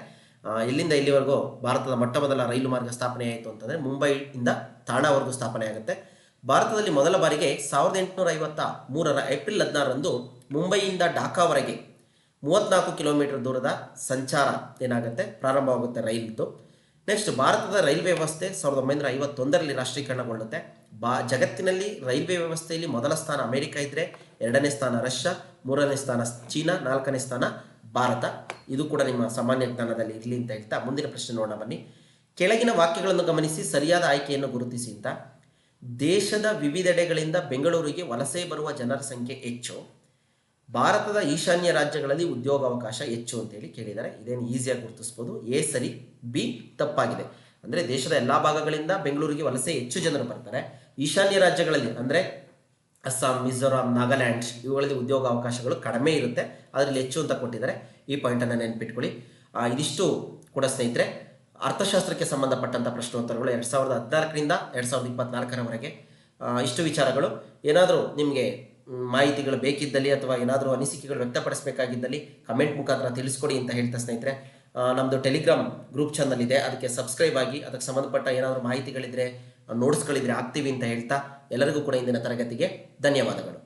ಎಲ್ಲಿಂದ ಇಲ್ಲಿವರೆಗೂ ಭಾರತದ ಮೊಟ್ಟ ಮೊದಲ ರೈಲು ಮಾರ್ಗ ಸ್ಥಾಪನೆ ಆಯಿತು ಅಂತಂದರೆ ಮುಂಬೈಯಿಂದ ತಾಣಾವರೆಗೂ ಸ್ಥಾಪನೆ ಆಗುತ್ತೆ. ಭಾರತದಲ್ಲಿ ಮೊದಲ ಬಾರಿಗೆ ಸಾವಿರದ ಎಂಟುನೂರ ಐವತ್ತ ಮೂರರ ಏಪ್ರಿಲ್ ಹದಿನಾರರಂದು ಮುಂಬೈಯಿಂದ ಢಾಕಾವರೆಗೆ ಮೂವತ್ನಾಲ್ಕು ಕಿಲೋಮೀಟರ್ ದೂರದ ಸಂಚಾರ ಏನಾಗುತ್ತೆ? ಪ್ರಾರಂಭವಾಗುತ್ತೆ ರೈಲ್ದು. ನೆಕ್ಸ್ಟ್ ಭಾರತದ ರೈಲ್ವೆ ವ್ಯವಸ್ಥೆ ಸಾವಿರದ ಒಂಬೈನೂರ ಐವತ್ತೊಂದರಲ್ಲಿ ರಾಷ್ಟ್ರೀಕರಣಗೊಳ್ಳುತ್ತೆ. ಬಾ, ಜಗತ್ತಿನಲ್ಲಿ ರೈಲ್ವೆ ವ್ಯವಸ್ಥೆಯಲ್ಲಿ ಮೊದಲ ಸ್ಥಾನ ಅಮೆರಿಕ ಇದ್ದರೆ ಎರಡನೇ ಸ್ಥಾನ ರಷ್ಯಾ, ಮೂರನೇ ಸ್ಥಾನ ಚೀನಾ, ನಾಲ್ಕನೇ ಸ್ಥಾನ ಭಾರತ. ಇದು ಕೂಡ ನಿಮ್ಮ ಸಾಮಾನ್ಯ ಜ್ಞಾನದಲ್ಲಿ ಇರಲಿ ಅಂತ ಹೇಳ್ತಾ ಮುಂದಿನ ಪ್ರಶ್ನೆ ನೋಡೋಣ ಬನ್ನಿ. ಕೆಳಗಿನ ವಾಕ್ಯಗಳನ್ನು ಗಮನಿಸಿ, ಸರಿಯಾದ ಆಯ್ಕೆಯನ್ನು ಗುರುತಿಸಿ ಅಂತ. ದೇಶದ ವಿವಿಧೆಡೆಗಳಿಂದ ಬೆಂಗಳೂರಿಗೆ ವಲಸೆ ಬರುವ ಜನರ ಸಂಖ್ಯೆ ಹೆಚ್ಚು. ಭಾರತದ ಈಶಾನ್ಯ ರಾಜ್ಯಗಳಲ್ಲಿ ಉದ್ಯೋಗಾವಕಾಶ ಹೆಚ್ಚು ಅಂತೇಳಿ ಕೇಳಿದ್ದಾರೆ. ಇದೇನು ಈಸಿಯಾಗಿ ಗುರುತಿಸ್ಬೋದು. ಎ ಸರಿ, ಬಿ ತಪ್ಪಾಗಿದೆ. ಅಂದರೆ ದೇಶದ ಎಲ್ಲ ಭಾಗಗಳಿಂದ ಬೆಂಗಳೂರಿಗೆ ವಲಸೆ ಹೆಚ್ಚು ಜನರು ಬರ್ತಾರೆ. ಈಶಾನ್ಯ ರಾಜ್ಯಗಳಲ್ಲಿ ಅಂದರೆ ಅಸ್ಸಾಂ, ಮಿಜೋರಾಂ, ನಾಗಾಲ್ಯಾಂಡ್ ಇವುಗಳಲ್ಲಿ ಉದ್ಯೋಗಾವಕಾಶಗಳು ಕಡಿಮೆ ಇರುತ್ತೆ. ಅದರಲ್ಲಿ ಹೆಚ್ಚು ಅಂತ ಕೊಟ್ಟಿದ್ದಾರೆ. ಈ ಪಾಯಿಂಟನ್ನು ನೆನ್ಪಿಟ್ಕೊಳ್ಳಿ. ಇದಿಷ್ಟು ಕೂಡ ಸ್ನೇಹಿತರೆ. ಅರ್ಥಶಾಸ್ತ್ರಕ್ಕೆ ಸಂಬಂಧಪಟ್ಟಂಥ ಪ್ರಶ್ನೋತ್ತರಗಳು ಎರಡು ಸಾವಿರದ ಹದಿನಾಲ್ಕರಿಂದ ಎರಡು ಸಾವಿರದ ಇಪ್ಪತ್ನಾಲ್ಕರವರೆಗೆ. ಇಷ್ಟು ವಿಚಾರಗಳು. ಏನಾದರೂ ನಿಮಗೆ ಮಾಹಿತಿಗಳು ಬೇಕಿದ್ದಲ್ಲಿ ಅಥವಾ ಏನಾದರೂ ಅನಿಸಿಕೆಗಳು ವ್ಯಕ್ತಪಡಿಸಬೇಕಾಗಿದ್ದಲ್ಲಿ ಕಮೆಂಟ್ ಮುಖಾಂತರ ತಿಳಿಸ್ಕೊಡಿ ಅಂತ ಹೇಳ್ತಾ ಸ್ನೇಹಿತರೆ. ನಮ್ಮದು ಟೆಲಿಗ್ರಾಮ್ ಗ್ರೂಪ್ ಚಾನಲ್ ಇದೆ. ಅದಕ್ಕೆ ಸಬ್ಸ್ಕ್ರೈಬ್ ಆಗಿ, ಅದಕ್ಕೆ ಸಂಬಂಧಪಟ್ಟ ಏನಾದರೂ ಮಾಹಿತಿಗಳಿದ್ರೆ ನೋಟ್ಸ್ಗಳಿದ್ರೆ ಆಗ್ತೀವಿ ಅಂತ ಹೇಳ್ತಾ ಎಲ್ಲರಿಗೂ ಕೂಡ ಇಂದಿನ ತರಗತಿಗೆ ಧನ್ಯವಾದಗಳು.